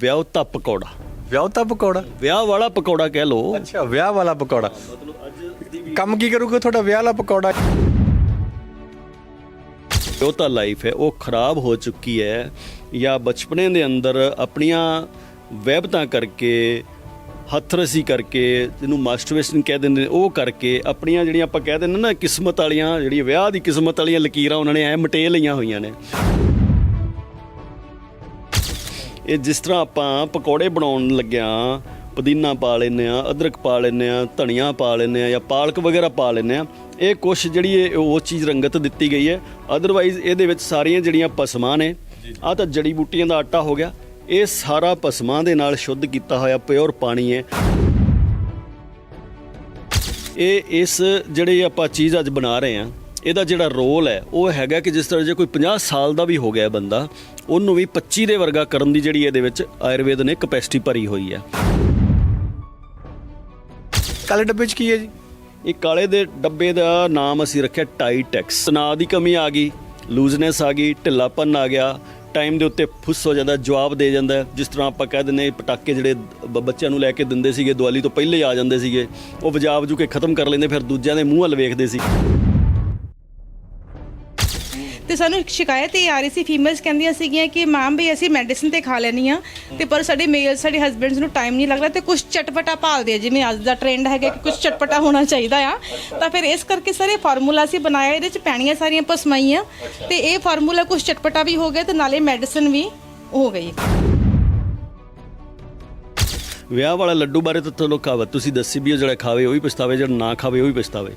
ਵਿਆਹ ਪਕੌੜਾ। ਵਿਆਹ ਤਾਂ ਪਕੌੜਾ? ਵਿਆਹ ਵਾਲਾ ਪਕੌੜਾ ਕਹਿ ਲੋ ਅੱਛਾ ਵਿਆਹ ਵਾਲਾ ਪਕੌੜਾ। ਕੰਮ ਕੀ ਕਰੂਗਾ? ਤੁਹਾਡਾ ਵਿਆਹ ਵਾਲਾ ਪਕੌੜਾ? ਉਹ ਤਾਂ ਲਾਈਫ ਹੈ ਉਹ ਖਰਾਬ ਹੋ ਚੁੱਕੀ ਹੈ। ਜਾਂ ਬਚਪਨੇ ਦੇ ਅੰਦਰ ਆਪਣੀਆਂ ਵਹਿਬਤਾਂ ਕਰਕੇ ਹੱਥਰਸੀ ਕਰਕੇ ਜਿਹਨੂੰ ਮਾਸਟਰਬੇਸ਼ਨ ਕਹਿ ਦਿੰਦੇ ਨੇ ਉਹ ਕਰਕੇ ਆਪਣੀਆਂ ਜਿਹੜੀਆਂ ਆਪਾਂ ਕਹਿ ਦਿੰਦੇ ਨਾ ਕਿਸਮਤ ਵਾਲੀਆਂ ਜਿਹੜੀਆਂ ਵਿਆਹ ਦੀ ਕਿਸਮਤ ਵਾਲੀਆਂ ਲਕੀਰਾਂ ਉਹਨਾਂ ਨੇ ਐ ਮਟੇ ਲਈਆਂ ਹੋਈਆਂ ਨੇ। ਇਹ ਜਿਸ ਤਰ੍ਹਾਂ ਆਪਾਂ ਪਕੌੜੇ ਬਣਾਉਣ ਲੱਗਿਆ ਪੁਦੀਨਾ ਪਾ ਲੈਨੇ ਆ ਅਦਰਕ ਪਾ ਲੈਨੇ ਆ ਧਨੀਆ ਪਾ ਲੈਨੇ ਆ ਜਾਂ ਪਾਲਕ ਵਗੈਰਾ ਪਾ ਲੈਨੇ ਆ ਇਹ ਕੁਛ ਜਿਹੜੀ ਇਹ ਉਹ ਚੀਜ਼ ਰੰਗਤ ਦਿੱਤੀ ਗਈ ਹੈ। ਅਦਰਵਾਈਜ਼ ਇਹਦੇ ਵਿੱਚ ਸਾਰੀਆਂ ਜਿਹੜੀਆਂ ਪਸਮਾਂ ਨੇ ਆ ਤਾਂ ਜੜੀ ਬੂਟੀਆਂ ਦਾ ਆਟਾ ਹੋ ਗਿਆ। ਇਹ ਸਾਰਾ ਪਸਮਾਂ ਦੇ ਨਾਲ ਸ਼ੁੱਧ ਕੀਤਾ ਹੋਇਆ ਪਿਓਰ ਪਾਣੀ ਹੈ। ਇਹ ਇਸ ਜਿਹੜੇ ਆਪਾਂ ਚੀਜ਼ ਅੱਜ ਬਣਾ ਰਹੇ ਆ ਇਹਦਾ ਜਿਹੜਾ ਰੋਲ ਹੈ ਉਹ ਹੈਗਾ ਕਿ ਜਿਸ ਤਰ੍ਹਾਂ ਜੇ ਕੋਈ 50 ਸਾਲ ਦਾ ਵੀ ਹੋ ਗਿਆ ਬੰਦਾ ਉਹਨੂੰ ਵੀ 25 ਦੇ ਵਰਗਾ ਕਰਨ ਦੀ ਜਿਹੜੀ ਇਹਦੇ ਵਿੱਚ ਆਯੁਰਵੇਦ ਨੇ ਕਪੈਸਿਟੀ ਭਰੀ ਹੋਈ ਹੈ। ਕਾਲੇ ਡੱਬੇ 'ਚ ਕੀ ਹੈ ਜੀ? ਇਹ ਕਾਲੇ ਦੇ ਡੱਬੇ ਦਾ ਨਾਮ ਅਸੀਂ ਰੱਖਿਆ ਟਾਈਟੈਕਸ। ਤਣਾਅ ਦੀ ਕਮੀ ਆ ਗਈ ਲੂਜ਼ਨੈਸ ਆ ਗਈ ਢਿੱਲਾਪਨ ਆ ਗਿਆ ਟਾਈਮ ਦੇ ਉੱਤੇ ਫੁੱਸ ਹੋ ਜਾਂਦਾ ਜਵਾਬ ਦੇ ਜਾਂਦਾ। ਜਿਸ ਤਰ੍ਹਾਂ ਆਪਾਂ ਕਹਿ ਦਿੰਦੇ ਪਟਾਕੇ ਜਿਹੜੇ ਬੱਚਿਆਂ ਨੂੰ ਲੈ ਕੇ ਦਿੰਦੇ ਸੀਗੇ ਦੀਵਾਲੀ ਤੋਂ ਪਹਿਲੇ ਆ ਜਾਂਦੇ ਸੀਗੇ ਉਹ ਵਜਾ ਵਜੂ ਕੇ ਖਤਮ ਕਰ ਲੈਂਦੇ ਫਿਰ ਦੂਜਿਆਂ ਦੇ ਮੂੰਹ ਵੱਲ ਵੇਖਦੇ ਸੀ। ਤੇ ਸਾਨੂੰ ਇੱਕ ਸ਼ਿਕਾਇਤ ਇਹ ਆ ਰਹੀ ਸੀ ਫੀਮੇਲਸ ਕਹਿੰਦੀਆਂ ਸੀਗੀਆਂ ਕਿ ਮੈਮ ਵੀ ਅਸੀਂ ਮੈਡੀਸਿਨ ਤੇ ਖਾ ਲੈਣੀ ਆ ਤੇ ਪਰ ਸਾਡੇ ਮੇਲ ਸਾਡੇ ਹਸਬੰਡਸ ਨੂੰ ਟਾਈਮ ਨਹੀਂ ਲੱਗਦਾ ਤੇ ਕੁਝ ਚਟਪਟਾ ਭਾਲਦੇ ਆ, ਜਿਵੇਂ ਅੱਜ ਦਾ ਟ੍ਰੈਂਡ ਹੈਗਾ ਕਿ ਕੁਝ ਚਟਪਟਾ ਹੋਣਾ ਚਾਹੀਦਾ ਆ। ਤਾਂ ਫਿਰ ਇਸ ਕਰਕੇ ਸਰ ਇਹ ਫਾਰਮੂਲਾ ਅਸੀਂ ਬਣਾਇਆ, ਇਹਦੇ ਚ ਪੈਣੀਆਂ ਸਾਰੀਆਂ ਪਸਮਾਈਆਂ ਤੇ ਇਹ ਫਾਰਮੂਲਾ ਕੁਝ ਚਟਪਟਾ ਵੀ ਹੋ ਗਿਆ ਤੇ ਨਾਲੇ ਮੈਡੀਸਿਨ ਵੀ ਹੋ ਗਈ। ਵਿਆਹ ਵਾਲਾ ਲੱਡੂ ਬਾਰੇ ਤਾਂ ਤੁਹਾਨੂੰ ਕਹਾਵਤ, ਤੁਸੀਂ ਦੱਸੀ ਵੀ ਉਹ ਜਿਹੜਾ ਖਾਵੇ ਉਹ ਵੀ ਪਛਤਾਵੇ, ਜਿਹੜਾ ਨਾ ਖਾਵੇ ਉਹ ਵੀ ਪਛਤਾਵੇ।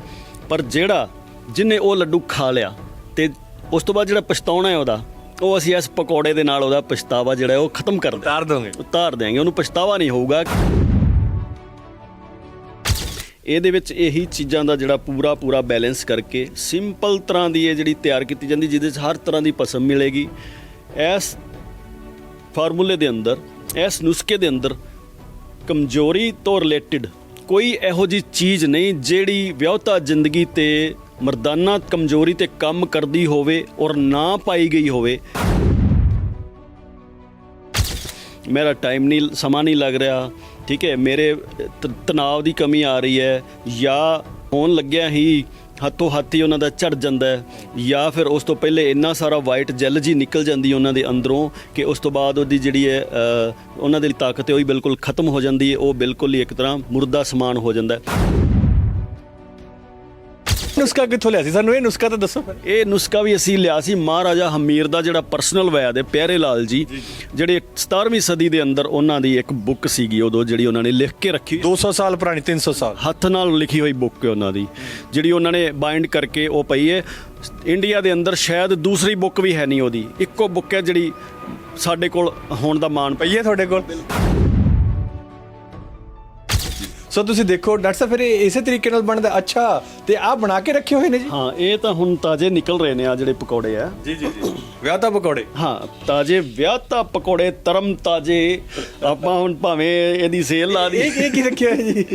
ਪਰ ਜਿਹੜਾ ਜਿਹਨੇ ਉਹ ਲੱਡੂ ਖਾ ਲਿਆ ਤੇ ਉਸ ਤੋਂ ਬਾਅਦ ਜਿਹੜਾ ਪਛਤਾਉਣਾ ਹੈ ਉਹਦਾ ਉਹ ਅਸੀਂ ਇਸ ਪਕੌੜੇ ਦੇ ਨਾਲ ਉਹਦਾ ਪਛਤਾਵਾ ਜਿਹੜਾ ਉਹ ਖਤਮ ਕਰ ਦਿਆਂਗੇ। ਉਤਾਰ ਦੋਗੇ ਉਤਾਰ ਦਿਆਂਗੇ ਉਹਨੂੰ ਪਛਤਾਵਾ ਨਹੀਂ ਹੋਊਗਾ। ਇਹਦੇ ਵਿੱਚ ਇਹੀ ਚੀਜ਼ਾਂ ਦਾ ਜਿਹੜਾ ਪੂਰਾ ਪੂਰਾ ਬੈਲੈਂਸ ਕਰਕੇ ਸਿੰਪਲ ਤਰ੍ਹਾਂ ਦੀ ਇਹ ਜਿਹੜੀ ਤਿਆਰ ਕੀਤੀ ਜਾਂਦੀ ਜਿਹਦੇ ਵਿੱਚ ਹਰ ਤਰ੍ਹਾਂ ਦੀ ਪਸਮ ਮਿਲੇਗੀ। ਇਸ ਫਾਰਮੂਲੇ ਦੇ ਅੰਦਰ ਇਸ ਨੁਸਖੇ ਦੇ ਅੰਦਰ ਕਮਜ਼ੋਰੀ ਤੋਂ ਰਿਲੇਟਡ ਕੋਈ ਇਹੋ ਜੀ ਚੀਜ਼ ਨਹੀਂ ਜਿਹੜੀ ਵਿਆਹਤਾ ਜ਼ਿੰਦਗੀ ਤੇ ਮਰਦਾਨਾ ਕਮਜ਼ੋਰੀ ਤੇ ਕੰਮ ਕਰਦੀ ਹੋਵੇ ਔਰ ਨਾ ਪਾਈ ਗਈ ਹੋਵੇ। ਮੇਰਾ ਟਾਈਮ ਨਹੀਂ, ਸਮਾਂ ਨਹੀਂ ਲੱਗ ਰਿਹਾ। ਠੀਕ ਹੈ, ਮੇਰੇ ਤ- ਤਣਾਅ ਦੀ ਕਮੀ ਆ ਰਹੀ ਹੈ। ਜਾਂ ਹੋਣ ਲੱਗਿਆ ਹੀ ਹੱਥੋਂ ਹੱਥੀ ਉਹਨਾਂ ਦਾ ਝੜ ਜਾਂਦਾ ਹੈ। ਜਾਂ ਫਿਰ ਉਸ ਤੋਂ ਪਹਿਲੇ ਇੰਨਾ ਸਾਰਾ ਵਾਈਟ ਜੈਲ ਜੀ ਨਿਕਲ ਜਾਂਦੀ ਉਹਨਾਂ ਦੇ ਅੰਦਰੋਂ ਕਿ ਉਸ ਤੋਂ ਬਾਅਦ ਉਹਦੀ ਜਿਹੜੀ ਹੈ ਉਹਨਾਂ ਦੀ ਤਾਕਤ ਹੈ ਉਹ ਹੀ ਬਿਲਕੁਲ ਖਤਮ ਹੋ ਜਾਂਦੀ ਹੈ। ਉਹ ਬਿਲਕੁਲ ਹੀ ਇੱਕ ਤਰ੍ਹਾਂ ਮੁਰਦਾ ਸਮਾਨ ਹੋ ਜਾਂਦਾ ਹੈ। ਨੁਸਖਾ ਕਿੱਥੋਂ ਲਿਆ ਸੀ? ਸਾਨੂੰ ਇਹ ਨੁਸਖਾ ਤਾਂ ਦੱਸੋ ਇਹ ਨੁਸਖਾ ਵੀ ਅਸੀਂ ਲਿਆ ਸੀ ਮਹਾਰਾਜਾ ਹਮੀਰ ਦਾ ਜਿਹੜਾ ਪਰਸਨਲ ਵੈਦ ਹੈ ਪਿਆਰੇ ਲਾਲ ਜੀ ਜਿਹੜੇ 17ਵੀਂ ਸਦੀ ਦੇ ਅੰਦਰ ਉਹਨਾਂ ਦੀ ਇੱਕ ਬੁੱਕ ਸੀਗੀ ਉਦੋਂ ਜਿਹੜੀ ਉਹਨਾਂ ਨੇ ਲਿਖ ਕੇ ਰੱਖੀ 200 ਸਾਲ ਪੁਰਾਣੀ 300 ਸਾਲ। ਹੱਥ ਨਾਲ ਲਿਖੀ ਹੋਈ ਬੁੱਕ ਹੈ ਉਹਨਾਂ ਦੀ ਜਿਹੜੀ ਉਹਨਾਂ ਨੇ ਬਾਈਂਡ ਕਰਕੇ ਉਹ ਪਈ ਹੈ। ਇੰਡੀਆ ਦੇ ਅੰਦਰ ਸ਼ਾਇਦ ਦੂਸਰੀ ਬੁੱਕ ਵੀ ਹੈ ਨਹੀਂ ਉਹਦੀ। ਇੱਕੋ ਬੁੱਕ ਹੈ ਜਿਹੜੀ ਸਾਡੇ ਕੋਲ ਹੋਣ ਦਾ ਮਾਣ ਪਈ ਹੈ ਤੁਹਾਡੇ ਕੋਲ? ਸੋ ਤੁਸੀਂ ਦੇਖੋ ਡਾਕਟਰ ਸਾਹਿਬ ਫਿਰ ਇਹ ਇਸੇ ਤਰੀਕੇ ਨਾਲ ਬਣਦਾ। ਅੱਛਾ ਤੇ ਆਹ ਬਣਾ ਕੇ ਰੱਖੇ ਹੋਏ ਨੇ ਜੀ? ਹਾਂ ਇਹ ਤਾਂ ਹੁਣ ਤਾਜ਼ੇ ਨਿਕਲ ਰਹੇ ਨੇ ਆ ਜਿਹੜੇ ਪਕੌੜੇ ਆ। ਜੀ ਜੀ ਜੀ। ਵਿਆਹ ਤਾਂ ਪਕੌੜੇ। ਹਾਂ ਤਾਜ਼ੇ ਵਿਆਹਤਾ ਪਕੌੜੇ ਤਰਮ ਤਾਜ਼ੇ। ਆਪਾਂ ਹੁਣ ਭਾਵੇਂ ਇਹਦੀ ਸੇਲ ਲਾ ਦੀ ਇਹ ਕੀ ਰੱਖਿਆ ਹੈ ਜੀ?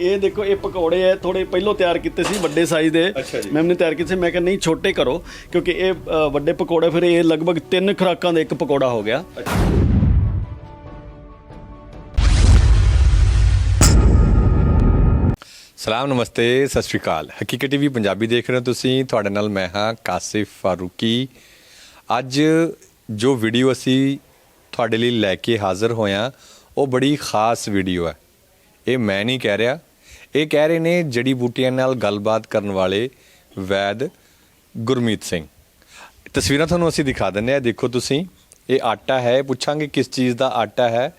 ਇਹ ਦੇਖੋ ਇਹ ਪਕੌੜੇ ਐ ਥੋੜੇ ਪਹਿਲਾਂ ਤਿਆਰ ਕੀਤੇ ਸੀ ਵੱਡੇ ਸਾਈਜ਼ ਦੇ। ਮੈਮ ਨੇ ਤਿਆਰ ਕੀਤੇ ਸੀ ਮੈਂ ਕਿਹਾ ਨਹੀਂ ਛੋਟੇ ਕਰੋ ਕਿਉਂਕਿ ਇਹ ਵੱਡੇ ਪਕੌੜੇ ਫਿਰ ਇਹ ਲਗਭਗ ਤਿੰਨ ਖੁਰਾਕਾਂ ਦਾ ਇੱਕ ਪਕੌੜਾ ਹੋ ਗਿਆ। ਸਲਾਮ, ਨਮਸਤੇ, ਸਤਿ ਸ਼੍ਰੀ ਅਕਾਲ। ਹਕੀਕਤ ਟੀਵੀ ਪੰਜਾਬੀ ਦੇਖ ਰਹੇ ਹੋ ਤੁਸੀਂ। ਤੁਹਾਡੇ ਨਾਲ ਮੈਂ ਹਾਂ ਕਾਸਿਫ ਫਾਰੂਕੀ। ਅੱਜ ਜੋ ਵੀਡੀਓ ਅਸੀਂ ਤੁਹਾਡੇ ਲਈ ਲੈ ਕੇ ਹਾਜ਼ਰ ਹੋਇਆ, ਉਹ ਬੜੀ ਖਾਸ ਵੀਡੀਓ ਹੈ। ਇਹ ਮੈਂ ਨਹੀਂ ਕਹਿ ਰਿਹਾ। ਇਹ ਕਹਿ ਰਹੇ ਨੇ ਜੜੀ ਬੂਟੀਆਂ ਨਾਲ ਗੱਲਬਾਤ ਕਰਨ ਵਾਲੇ ਵੈਦ ਗੁਰਮੀਤ ਸਿੰਘ। ਤਸਵੀਰਾਂ ਤੁਹਾਨੂੰ ਅਸੀਂ ਦਿਖਾ ਦਿੰਦੇ ਆ ਦੇਖੋ ਤੁਸੀਂ, ਇਹ ਆਟਾ ਹੈ। ਪੁੱਛਾਂਗੇ ਕਿਸ ਚੀਜ਼ ਦਾ ਆਟਾ ਹੈ।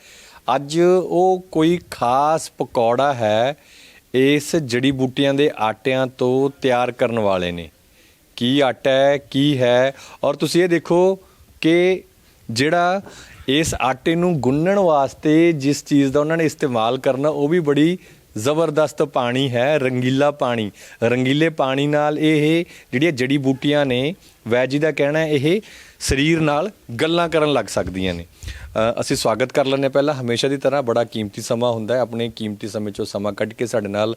ਅੱਜ ਉਹ ਕੋਈ ਖਾਸ ਪਕੌੜਾ ਹੈ ਇਸ ਜੜੀ ਬੂਟੀਆਂ ਦੇ ਆਟਿਆਂ ਤੋਂ ਤਿਆਰ ਕਰਨ ਵਾਲੇ ਨੇ। ਕੀ ਆਟਾ ਹੈ, ਕੀ ਹੈ? ਔਰ ਤੁਸੀਂ ਇਹ ਦੇਖੋ ਕਿ ਜਿਹੜਾ ਇਸ ਆਟੇ ਨੂੰ ਗੁੰਨਣ ਵਾਸਤੇ ਜਿਸ ਚੀਜ਼ ਦਾ ਉਹਨਾਂ ਨੇ ਇਸਤੇਮਾਲ ਕਰਨਾ, ਉਹ ਵੀ ਬੜੀ ਜ਼ਬਰਦਸਤ ਪਾਣੀ ਹੈ, ਰੰਗੀਲਾ ਪਾਣੀ। ਰੰਗੀਲੇ ਪਾਣੀ ਨਾਲ ਇਹ ਜਿਹੜੀਆਂ ਜੜੀ ਬੂਟੀਆਂ ਨੇ, ਵੈਜੀ ਦਾ ਕਹਿਣਾ, ਇਹ ਸਰੀਰ ਨਾਲ ਗੱਲਾਂ ਕਰਨ ਲੱਗ ਸਕਦੀਆਂ ਨੇ। ਅਸੀਂ ਸਵਾਗਤ ਕਰ ਲੈਂਦੇ ਹਾਂ ਪਹਿਲਾਂ। ਹਮੇਸ਼ਾ ਦੀ ਤਰ੍ਹਾਂ ਬੜਾ ਕੀਮਤੀ ਸਮਾਂ ਹੁੰਦਾ ਹੈ। ਆਪਣੇ ਕੀਮਤੀ ਸਮੇਂ ਚੋਂ ਸਮਾਂ ਕੱਢ ਕੇ ਸਾਡੇ ਨਾਲ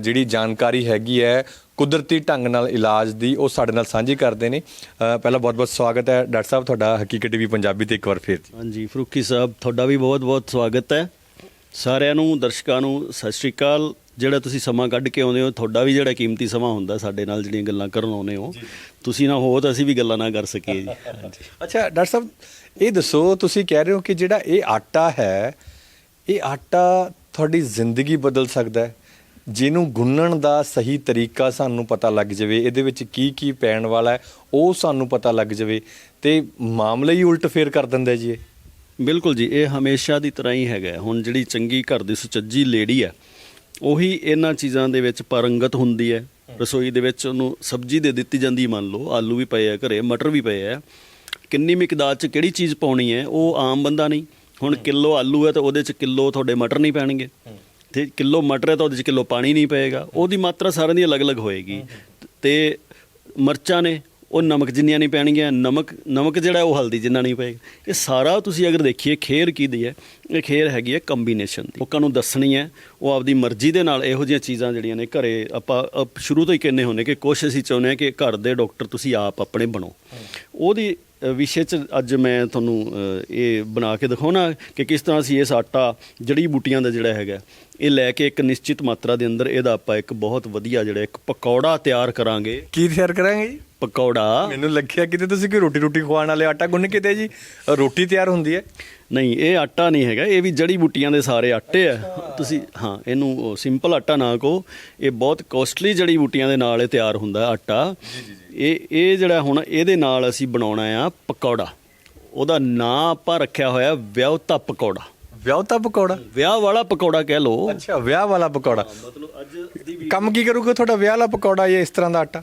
ਜਿਹੜੀ ਜਾਣਕਾਰੀ ਹੈਗੀ ਹੈ, ਕੁਦਰਤੀ ਢੰਗ ਨਾਲ ਇਲਾਜ ਦੀ, ਉਹ ਸਾਡੇ ਨਾਲ ਸਾਂਝੀ ਕਰਦੇ ਨੇ। ਪਹਿਲਾਂ ਬਹੁਤ-ਬਹੁਤ ਸਵਾਗਤ ਹੈ। ਡਾਕਟਰ ਸਾਹਿਬ, ਤੁਹਾਡਾ ਹਕੀਕਤ ਟੀਵੀ ਪੰਜਾਬੀ ਤੇ ਇੱਕ ਵਾਰ ਫੇਰ। ਹਾਂਜੀ ਫਰੂਕੀ ਸਾਹਿਬ, ਤੁਹਾਡਾ ਵੀ ਬਹੁਤ-ਬਹੁਤ ਸਵਾਗਤ ਹੈ। ਸਾਰਿਆਂ ਨੂੰ, ਦਰਸ਼ਕਾਂ ਨੂੰ ਸਤਿ ਸ਼੍ਰੀ ਅਕਾਲ। ਜਿਹੜਾ ਤੁਸੀਂ ਸਮਾਂ ਕੱਢ ਕੇ ਆਉਂਦੇ ਹੋ ਤੁਹਾਡਾ ਵੀ ਜਿਹੜਾ ਕੀਮਤੀ ਸਮਾਂ ਹੁੰਦਾ ਸਾਡੇ ਨਾਲ ਜਿਹੜੀਆਂ ਗੱਲਾਂ ਕਰਨ ਆਉਂਦੇ ਹੋ ਤੁਸੀਂ ਨਾ ਹੋ ਤਾਂ ਅਸੀਂ ਵੀ ਗੱਲਾਂ ਨਾ ਕਰ ਸਕੀਏ ਜੀ। ਅੱਛਾ ਡਾਕਟਰ ਸਾਹਿਬ ਇਹ ਦੱਸੋ ਤੁਸੀਂ ਕਹਿ ਰਹੇ ਹੋ ਕਿ ਜਿਹੜਾ ਇਹ ਆਟਾ ਹੈ ਇਹ ਆਟਾ ਤੁਹਾਡੀ ਜ਼ਿੰਦਗੀ ਬਦਲ ਸਕਦਾ ਹੈ। ਜਿਹਨੂੰ ਗੁੰਨਣ ਦਾ ਸਹੀ ਤਰੀਕਾ ਸਾਨੂੰ ਪਤਾ ਲੱਗ ਜਾਵੇ ਇਹਦੇ ਵਿੱਚ ਕੀ ਕੀ ਪੈਣ ਵਾਲਾ ਹੈ ਉਹ ਸਾਨੂੰ ਪਤਾ ਲੱਗ ਜਾਵੇ ਤੇ ਮਾਮਲਾ ਹੀ ਉਲਟ ਫੇਰ ਕਰ ਦਿੰਦਾ ਜੀ ਇਹ। ਬਿਲਕੁਲ ਜੀ ਇਹ ਹਮੇਸ਼ਾ ਦੀ ਤਰ੍ਹਾਂ ਹੀ ਹੈਗਾ। ਹੁਣ ਜਿਹੜੀ ਚੰਗੀ ਘਰ ਦੀ ਸੁਚੱਜੀ ਲੇਡੀ ਹੈ ਉਹੀ ਇਹਨਾਂ ਚੀਜ਼ਾਂ ਦੇ ਵਿੱਚ ਪਾਰੰਗਤ ਹੁੰਦੀ ਹੈ। ਰਸੋਈ ਦੇ ਵਿੱਚ ਉਹਨੂੰ ਸਬਜ਼ੀ ਦੇ ਦਿੱਤੀ ਜਾਂਦੀ ਮੰਨ ਲਓ ਆਲੂ ਵੀ ਪਏ ਆ ਘਰੇ ਮਟਰ ਵੀ ਪਏ ਆ। ਕਿੰਨੀ ਮਿਕਦਾਰ ਚ ਕਿਹੜੀ ਚੀਜ਼ ਪਾਉਣੀ ਹੈ ਉਹ ਆਮ ਬੰਦਾ ਨਹੀਂ। ਹੁਣ ਕਿਲੋ ਆਲੂ ਹੈ ਤਾਂ ਉਹਦੇ ਚ ਕਿਲੋ ਤੁਹਾਡੇ ਮਟਰ ਨਹੀਂ ਪੈਣਗੇ। ਤੇ ਕਿਲੋ ਮਟਰ ਹੈ ਤਾਂ ਉਹਦੇ ਚ ਕਿਲੋ ਪਾਣੀ ਨਹੀਂ ਪਏਗਾ। ਉਹਦੀ ਮਾਤਰਾ ਸਾਰਿਆਂ ਦੀ ਅਲੱਗ-ਅਲੱਗ ਹੋਏਗੀ। ਤੇ ਮਿਰਚਾਂ ਨੇ ਉਹ ਨਮਕ ਜਿੰਨੀਆਂ ਨਹੀਂ ਪੈਣਗੀਆਂ, ਨਮਕ ਨਮਕ ਜਿਹੜਾ ਉਹ ਹਲਦੀ ਜਿੰਨਾ ਨਹੀਂ ਪਏਗਾ। ਇਹ ਸਾਰਾ ਤੁਸੀਂ ਅਗਰ ਦੇਖੀਏ, ਖੇਰ ਕੀ ਦੀ ਹੈ? ਇਹ ਖੇਰ ਹੈਗੀ ਹੈ ਕੰਬੀਨੇਸ਼ਨ ਦੀ। ਲੋਕਾਂ ਨੂੰ ਦੱਸਣੀ ਹੈ, ਉਹ ਆਪਦੀ ਮਰਜ਼ੀ ਦੇ ਨਾਲ ਇਹੋ ਜਿਹੀਆਂ ਚੀਜ਼ਾਂ ਜਿਹੜੀਆਂ ਨੇ ਘਰੇ ਆਪਾਂ ਸ਼ੁਰੂ ਤੋਂ ਹੀ ਕਹਿੰਦੇ ਹੁੰਦੇ ਕਿ ਕੋਸ਼ਿਸ਼ ਹੀ ਚਾਹੁੰਦੇ ਹਾਂ ਕਿ ਘਰ ਦੇ ਡਾਕਟਰ ਤੁਸੀਂ ਆਪ ਆਪਣੇ ਬਣੋ। ਉਹਦੀ ਵਿਸ਼ੇ ਚ ਅੱਜ ਮੈਂ ਤੁਹਾਨੂੰ ਇਹ ਬਣਾ ਕੇ ਦਿਖਾਉਣਾ ਕਿ ਕਿਸ ਤਰ੍ਹਾਂ ਅਸੀਂ ਇਸ ਆਟਾ, ਜੜੀ ਬੂਟੀਆਂ ਦਾ ਜਿਹੜਾ ਹੈਗਾ ਇਹ ਲੈ ਕੇ ਇੱਕ ਨਿਸ਼ਚਿਤ ਮਾਤਰਾ ਦੇ ਅੰਦਰ ਇਹਦਾ ਆਪਾਂ ਇੱਕ ਬਹੁਤ ਵਧੀਆ ਜਿਹੜਾ ਇੱਕ ਪਕੌੜਾ ਤਿਆਰ ਕਰਾਂਗੇ। ਕੀ ਤਿਆਰ ਕਰਾਂਗੇ ਜੀ? ਪਕੌੜਾ। ਮੈਨੂੰ ਲੱਗਿਆ ਕਿਤੇ ਤੁਸੀਂ ਕੋਈ ਰੋਟੀ ਰੋਟੀ ਖਵਾਉਣ ਵਾਲੇ ਆਟਾ ਗੁੰਨ ਕੇ ਤੇ ਜੀ। ਰੋਟੀ ਤਿਆਰ ਹੁੰਦੀ ਹੈ। ਨਹੀਂ ਇਹ ਆਟਾ ਨਹੀਂ ਹੈਗਾ ਇਹ ਵੀ ਜੜੀ ਬੂਟੀਆਂ ਦੇ ਸਾਰੇ ਆਟੇ ਆ। ਤੁਸੀਂ ਹਾਂ ਇਹਨੂੰ ਸਿੰਪਲ ਆਟਾ ਨਾ ਕਹੋ ਇਹ ਬਹੁਤ ਕੋਸਟਲੀ ਜੜੀ ਬੂਟੀਆਂ ਦੇ ਨਾਲ ਇਹ ਤਿਆਰ ਹੁੰਦਾ ਆਟਾ। ਇਹ ਇਹ ਜਿਹੜਾ ਹੁਣ ਇਹਦੇ ਨਾਲ ਅਸੀਂ ਬਣਾਉਣਾ ਆ ਪਕੌੜਾ। ਉਹਦਾ ਨਾਂ ਆਪਾਂ ਰੱਖਿਆ ਹੋਇਆ ਵਿਆਹਤਾ ਪਕੌੜਾ। ਵਿਆਹ ਤਾਂ ਪਕੌੜਾ। ਵਿਆਹ ਵਾਲਾ ਪਕੌੜਾ ਕਹਿ ਲਓ। ਅੱਛਾ ਵਿਆਹ ਵਾਲਾ ਪਕੌੜਾ। ਮਤਲਬ ਅੱਜ ਦੀ ਕੰਮ ਕੀ ਕਰੂਗਾ ਤੁਹਾਡਾ? ਵਿਆਹ ਵਾਲਾ ਪਕੌੜਾ ਇਹ ਇਸ ਤਰ੍ਹਾਂ ਦਾ ਆਟਾ?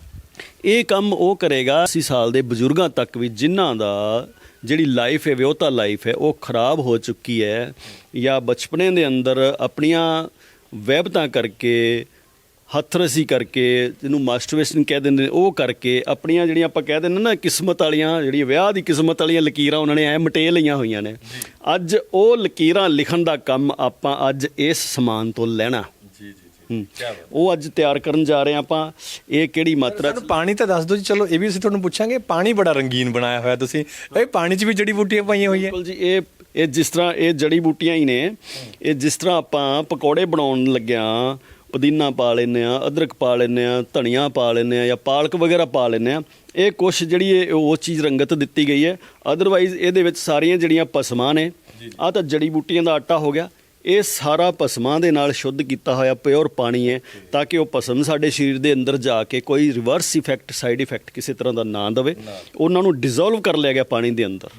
ਇਹ ਕੰਮ ਉਹ ਕਰੇਗਾ 80 ਸਾਲ ਦੇ ਬਜ਼ੁਰਗਾਂ ਤੱਕ ਵੀ ਜਿਨ੍ਹਾਂ ਦਾ ਜਿਹੜੀ ਲਾਈਫ ਹੈ ਵਿਆਹਤਾ ਲਾਈਫ ਹੈ ਉਹ ਖਰਾਬ ਹੋ ਚੁੱਕੀ ਹੈ। ਜਾਂ ਬਚਪਨੇ ਦੇ ਅੰਦਰ ਆਪਣੀਆਂ ਵਹਿਬਤਾਂ ਕਰਕੇ ਹੱਥਰਸੀ ਕਰਕੇ ਜਿਹਨੂੰ ਮਾਸਟਰਬੇਸ਼ਨ ਕਹਿ ਦਿੰਦੇ ਨੇ ਉਹ ਕਰਕੇ ਆਪਣੀਆਂ ਜਿਹੜੀਆਂ ਆਪਾਂ ਕਹਿ ਦਿੰਦੇ ਨਾ ਕਿਸਮਤ ਵਾਲੀਆਂ ਜਿਹੜੀਆਂ ਵਿਆਹ ਦੀ ਕਿਸਮਤ ਵਾਲੀਆਂ ਲਕੀਰਾਂ ਉਹਨਾਂ ਨੇ ਐ ਮਟੇ ਲਈਆਂ ਹੋਈਆਂ ਨੇ। ਅੱਜ ਉਹ ਲਕੀਰਾਂ ਲਿਖਣ ਦਾ ਕੰਮ ਆਪਾਂ ਅੱਜ ਇਸ ਸਮਾਨ ਤੋਂ ਲੈਣਾ। ਜੀ ਜੀ ਹੂੰ। ਉਹ ਅੱਜ ਤਿਆਰ ਕਰਨ ਜਾ ਰਹੇ ਹਾਂ ਆਪਾਂ। ਇਹ ਕਿਹੜੀ ਮਾਤਰਾ ਪਾਣੀ ਤਾਂ ਦੱਸ ਦਿਓ ਜੀ ਚਲੋ ਇਹ ਵੀ ਅਸੀਂ ਤੁਹਾਨੂੰ ਪੁੱਛਾਂਗੇ ਪਾਣੀ ਬੜਾ ਰੰਗੀਨ ਬਣਾਇਆ ਹੋਇਆ ਤੁਸੀਂ। ਇਹ ਪਾਣੀ 'ਚ ਵੀ ਜੜੀ ਬੂਟੀਆਂ ਪਾਈਆਂ ਹੋਈਆਂ। ਬਿਲਕੁਲ ਜੀ ਇਹ ਇਹ ਜਿਸ ਤਰ੍ਹਾਂ ਇਹ ਜੜੀ ਬੂਟੀਆਂ ਹੀ ਨੇ। ਇਹ ਜਿਸ ਤਰ੍ਹਾਂ ਆਪਾਂ ਪਕੌੜੇ ਬਣਾਉਣ ਲੱਗਿਆ ਪੁਦੀਨਾ ਪਾ ਲੈਨੇ ਆ ਅਦਰਕ ਪਾ ਲੈਨੇ ਆ ਧਨੀਆ ਪਾ ਲੈਨੇ ਆ ਜਾਂ ਪਾਲਕ ਵਗੈਰਾ ਪਾ ਲੈਨੇ ਆ ਇਹ ਕੁਛ ਜਿਹੜੀ ਇਹ ਉਹ ਚੀਜ਼ ਰੰਗਤ ਦਿੱਤੀ ਗਈ ਹੈ। ਅਦਰਵਾਈਜ਼ ਇਹਦੇ ਵਿੱਚ ਸਾਰੀਆਂ ਜਿਹੜੀਆਂ ਪਸਮਾਂ ਨੇ ਆ ਤਾਂ ਜੜੀ ਬੂਟੀਆਂ ਦਾ ਆਟਾ ਹੋ ਗਿਆ। ਇਹ ਸਾਰਾ ਪਸਮਾਂ ਦੇ ਨਾਲ ਸ਼ੁੱਧ ਕੀਤਾ ਹੋਇਆ ਪਿਓਰ ਪਾਣੀ ਹੈ ਤਾਂ ਕਿ ਉਹ ਪਸਮ ਸਾਡੇ ਸਰੀਰ ਦੇ ਅੰਦਰ ਜਾ ਕੇ ਕੋਈ ਰਿਵਰਸ ਇਫੈਕਟ ਸਾਈਡ ਇਫੈਕਟ ਕਿਸੇ ਤਰ੍ਹਾਂ ਦਾ ਨਾ ਦੇਵੇ। ਉਹਨਾਂ ਨੂੰ ਡਿਸੋਲਵ ਕਰ ਲਿਆ ਗਿਆ ਪਾਣੀ ਦੇ ਅੰਦਰ।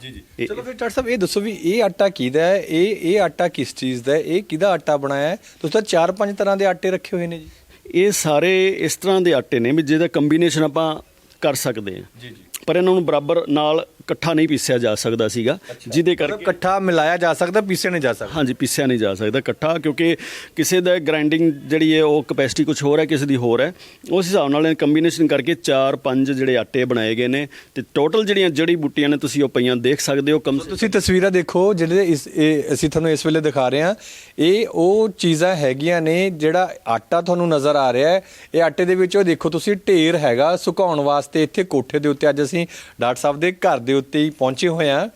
ਚਲੋ ਫਿਰ ਡਾਕਟਰ ਸਾਹਿਬ ਇਹ ਦੱਸੋ ਵੀ ਇਹ ਆਟਾ ਕਿਹਦਾ ਹੈ? ਇਹ ਇਹ ਆਟਾ ਕਿਸ ਚੀਜ਼ ਦਾ ਹੈ? ਇਹ ਕਿਹਦਾ ਆਟਾ ਬਣਾਇਆ ਹੈ? ਤੁਸੀਂ ਤਾਂ ਚਾਰ ਪੰਜ ਤਰ੍ਹਾਂ ਦੇ ਆਟੇ ਰੱਖੇ ਹੋਏ ਨੇ ਜੀ। ਇਹ ਸਾਰੇ ਇਸ ਤਰ੍ਹਾਂ ਦੇ ਆਟੇ ਨੇ ਵੀ ਜਿਹਦਾ ਕੰਬੀਨੇਸ਼ਨ ਆਪਾਂ ਕਰ ਸਕਦੇ ਹਾਂ। ਜੀ ਜੀ। ਪਰ ਇਹਨਾਂ ਨੂੰ ਬਰਾਬਰ ਨਾਲ ਇਕੱਠਾ ਨਹੀਂ ਪੀਸਿਆ ਜਾ ਸਕਦਾ ਸੀਗਾ ਜਿਹਦੇ ਕਰਕੇ ਇਕੱਠਾ ਮਿਲਾਇਆ ਜਾ ਸਕਦਾ ਪੀਸੇ ਨਹੀਂ ਜਾ ਸਕਦਾ। ਹਾਂਜੀ ਪੀਸਿਆ ਨਹੀਂ ਜਾ ਸਕਦਾ ਇਕੱਠਾ ਕਿਉਂਕਿ ਕਿਸੇ ਦਾ ਗ੍ਰਾਈਂਡਿੰਗ ਜਿਹੜੀ ਹੈ ਉਹ ਕਪੈਸਿਟੀ ਕੁਝ ਹੋਰ ਹੈ ਕਿਸੇ ਦੀ ਹੋਰ ਹੈ। ਉਸ ਹਿਸਾਬ ਨਾਲ ਕੰਬੀਨੇਸ਼ਨ ਕਰਕੇ 4-5 ਜਿਹੜੇ ਆਟੇ ਬਣਾਏ ਗਏ ਨੇ ਤੇ ਟੋਟਲ ਜਿਹੜੀਆਂ ਜੜੀ ਬੂਟੀਆਂ ਨੇ ਤੁਸੀਂ ਉਹ ਪਈਆਂ ਦੇਖ ਸਕਦੇ ਹੋ ਕਮ ਤੁਸੀਂ ਤਸਵੀਰਾਂ ਦੇਖੋ ਜਿਹੜੇ ਇਸ ਇਹ ਅਸੀਂ ਤੁਹਾਨੂੰ ਇਸ ਵੇਲੇ ਦਿਖਾ ਰਹੇ ਹਾਂ। ਇਹ ਉਹ ਚੀਜ਼ਾਂ ਹੈਗੀਆਂ ਨੇ ਜਿਹੜਾ ਆਟਾ ਤੁਹਾਨੂੰ ਨਜ਼ਰ ਆ ਰਿਹਾ ਹੈ। ਇਹ ਆਟੇ ਦੇ ਵਿੱਚ ਉਹ ਦੇਖੋ ਤੁਸੀਂ ਢੇਰ ਹੈਗਾ ਸੁਕਾਉਣ ਵਾਸਤੇ ਇੱਥੇ ਕੋਠੇ ਦੇ ਉੱਤੇ ਅੱਜ ਅਸੀਂ ਡਾਕਟਰ ਸਾਹਿਬ ਦੇ ਘਰ ਦੇ ਉੱਤੇ ਹੀ ਪਹੁੰਚੇ ਹੋਏ ਹਾਂ।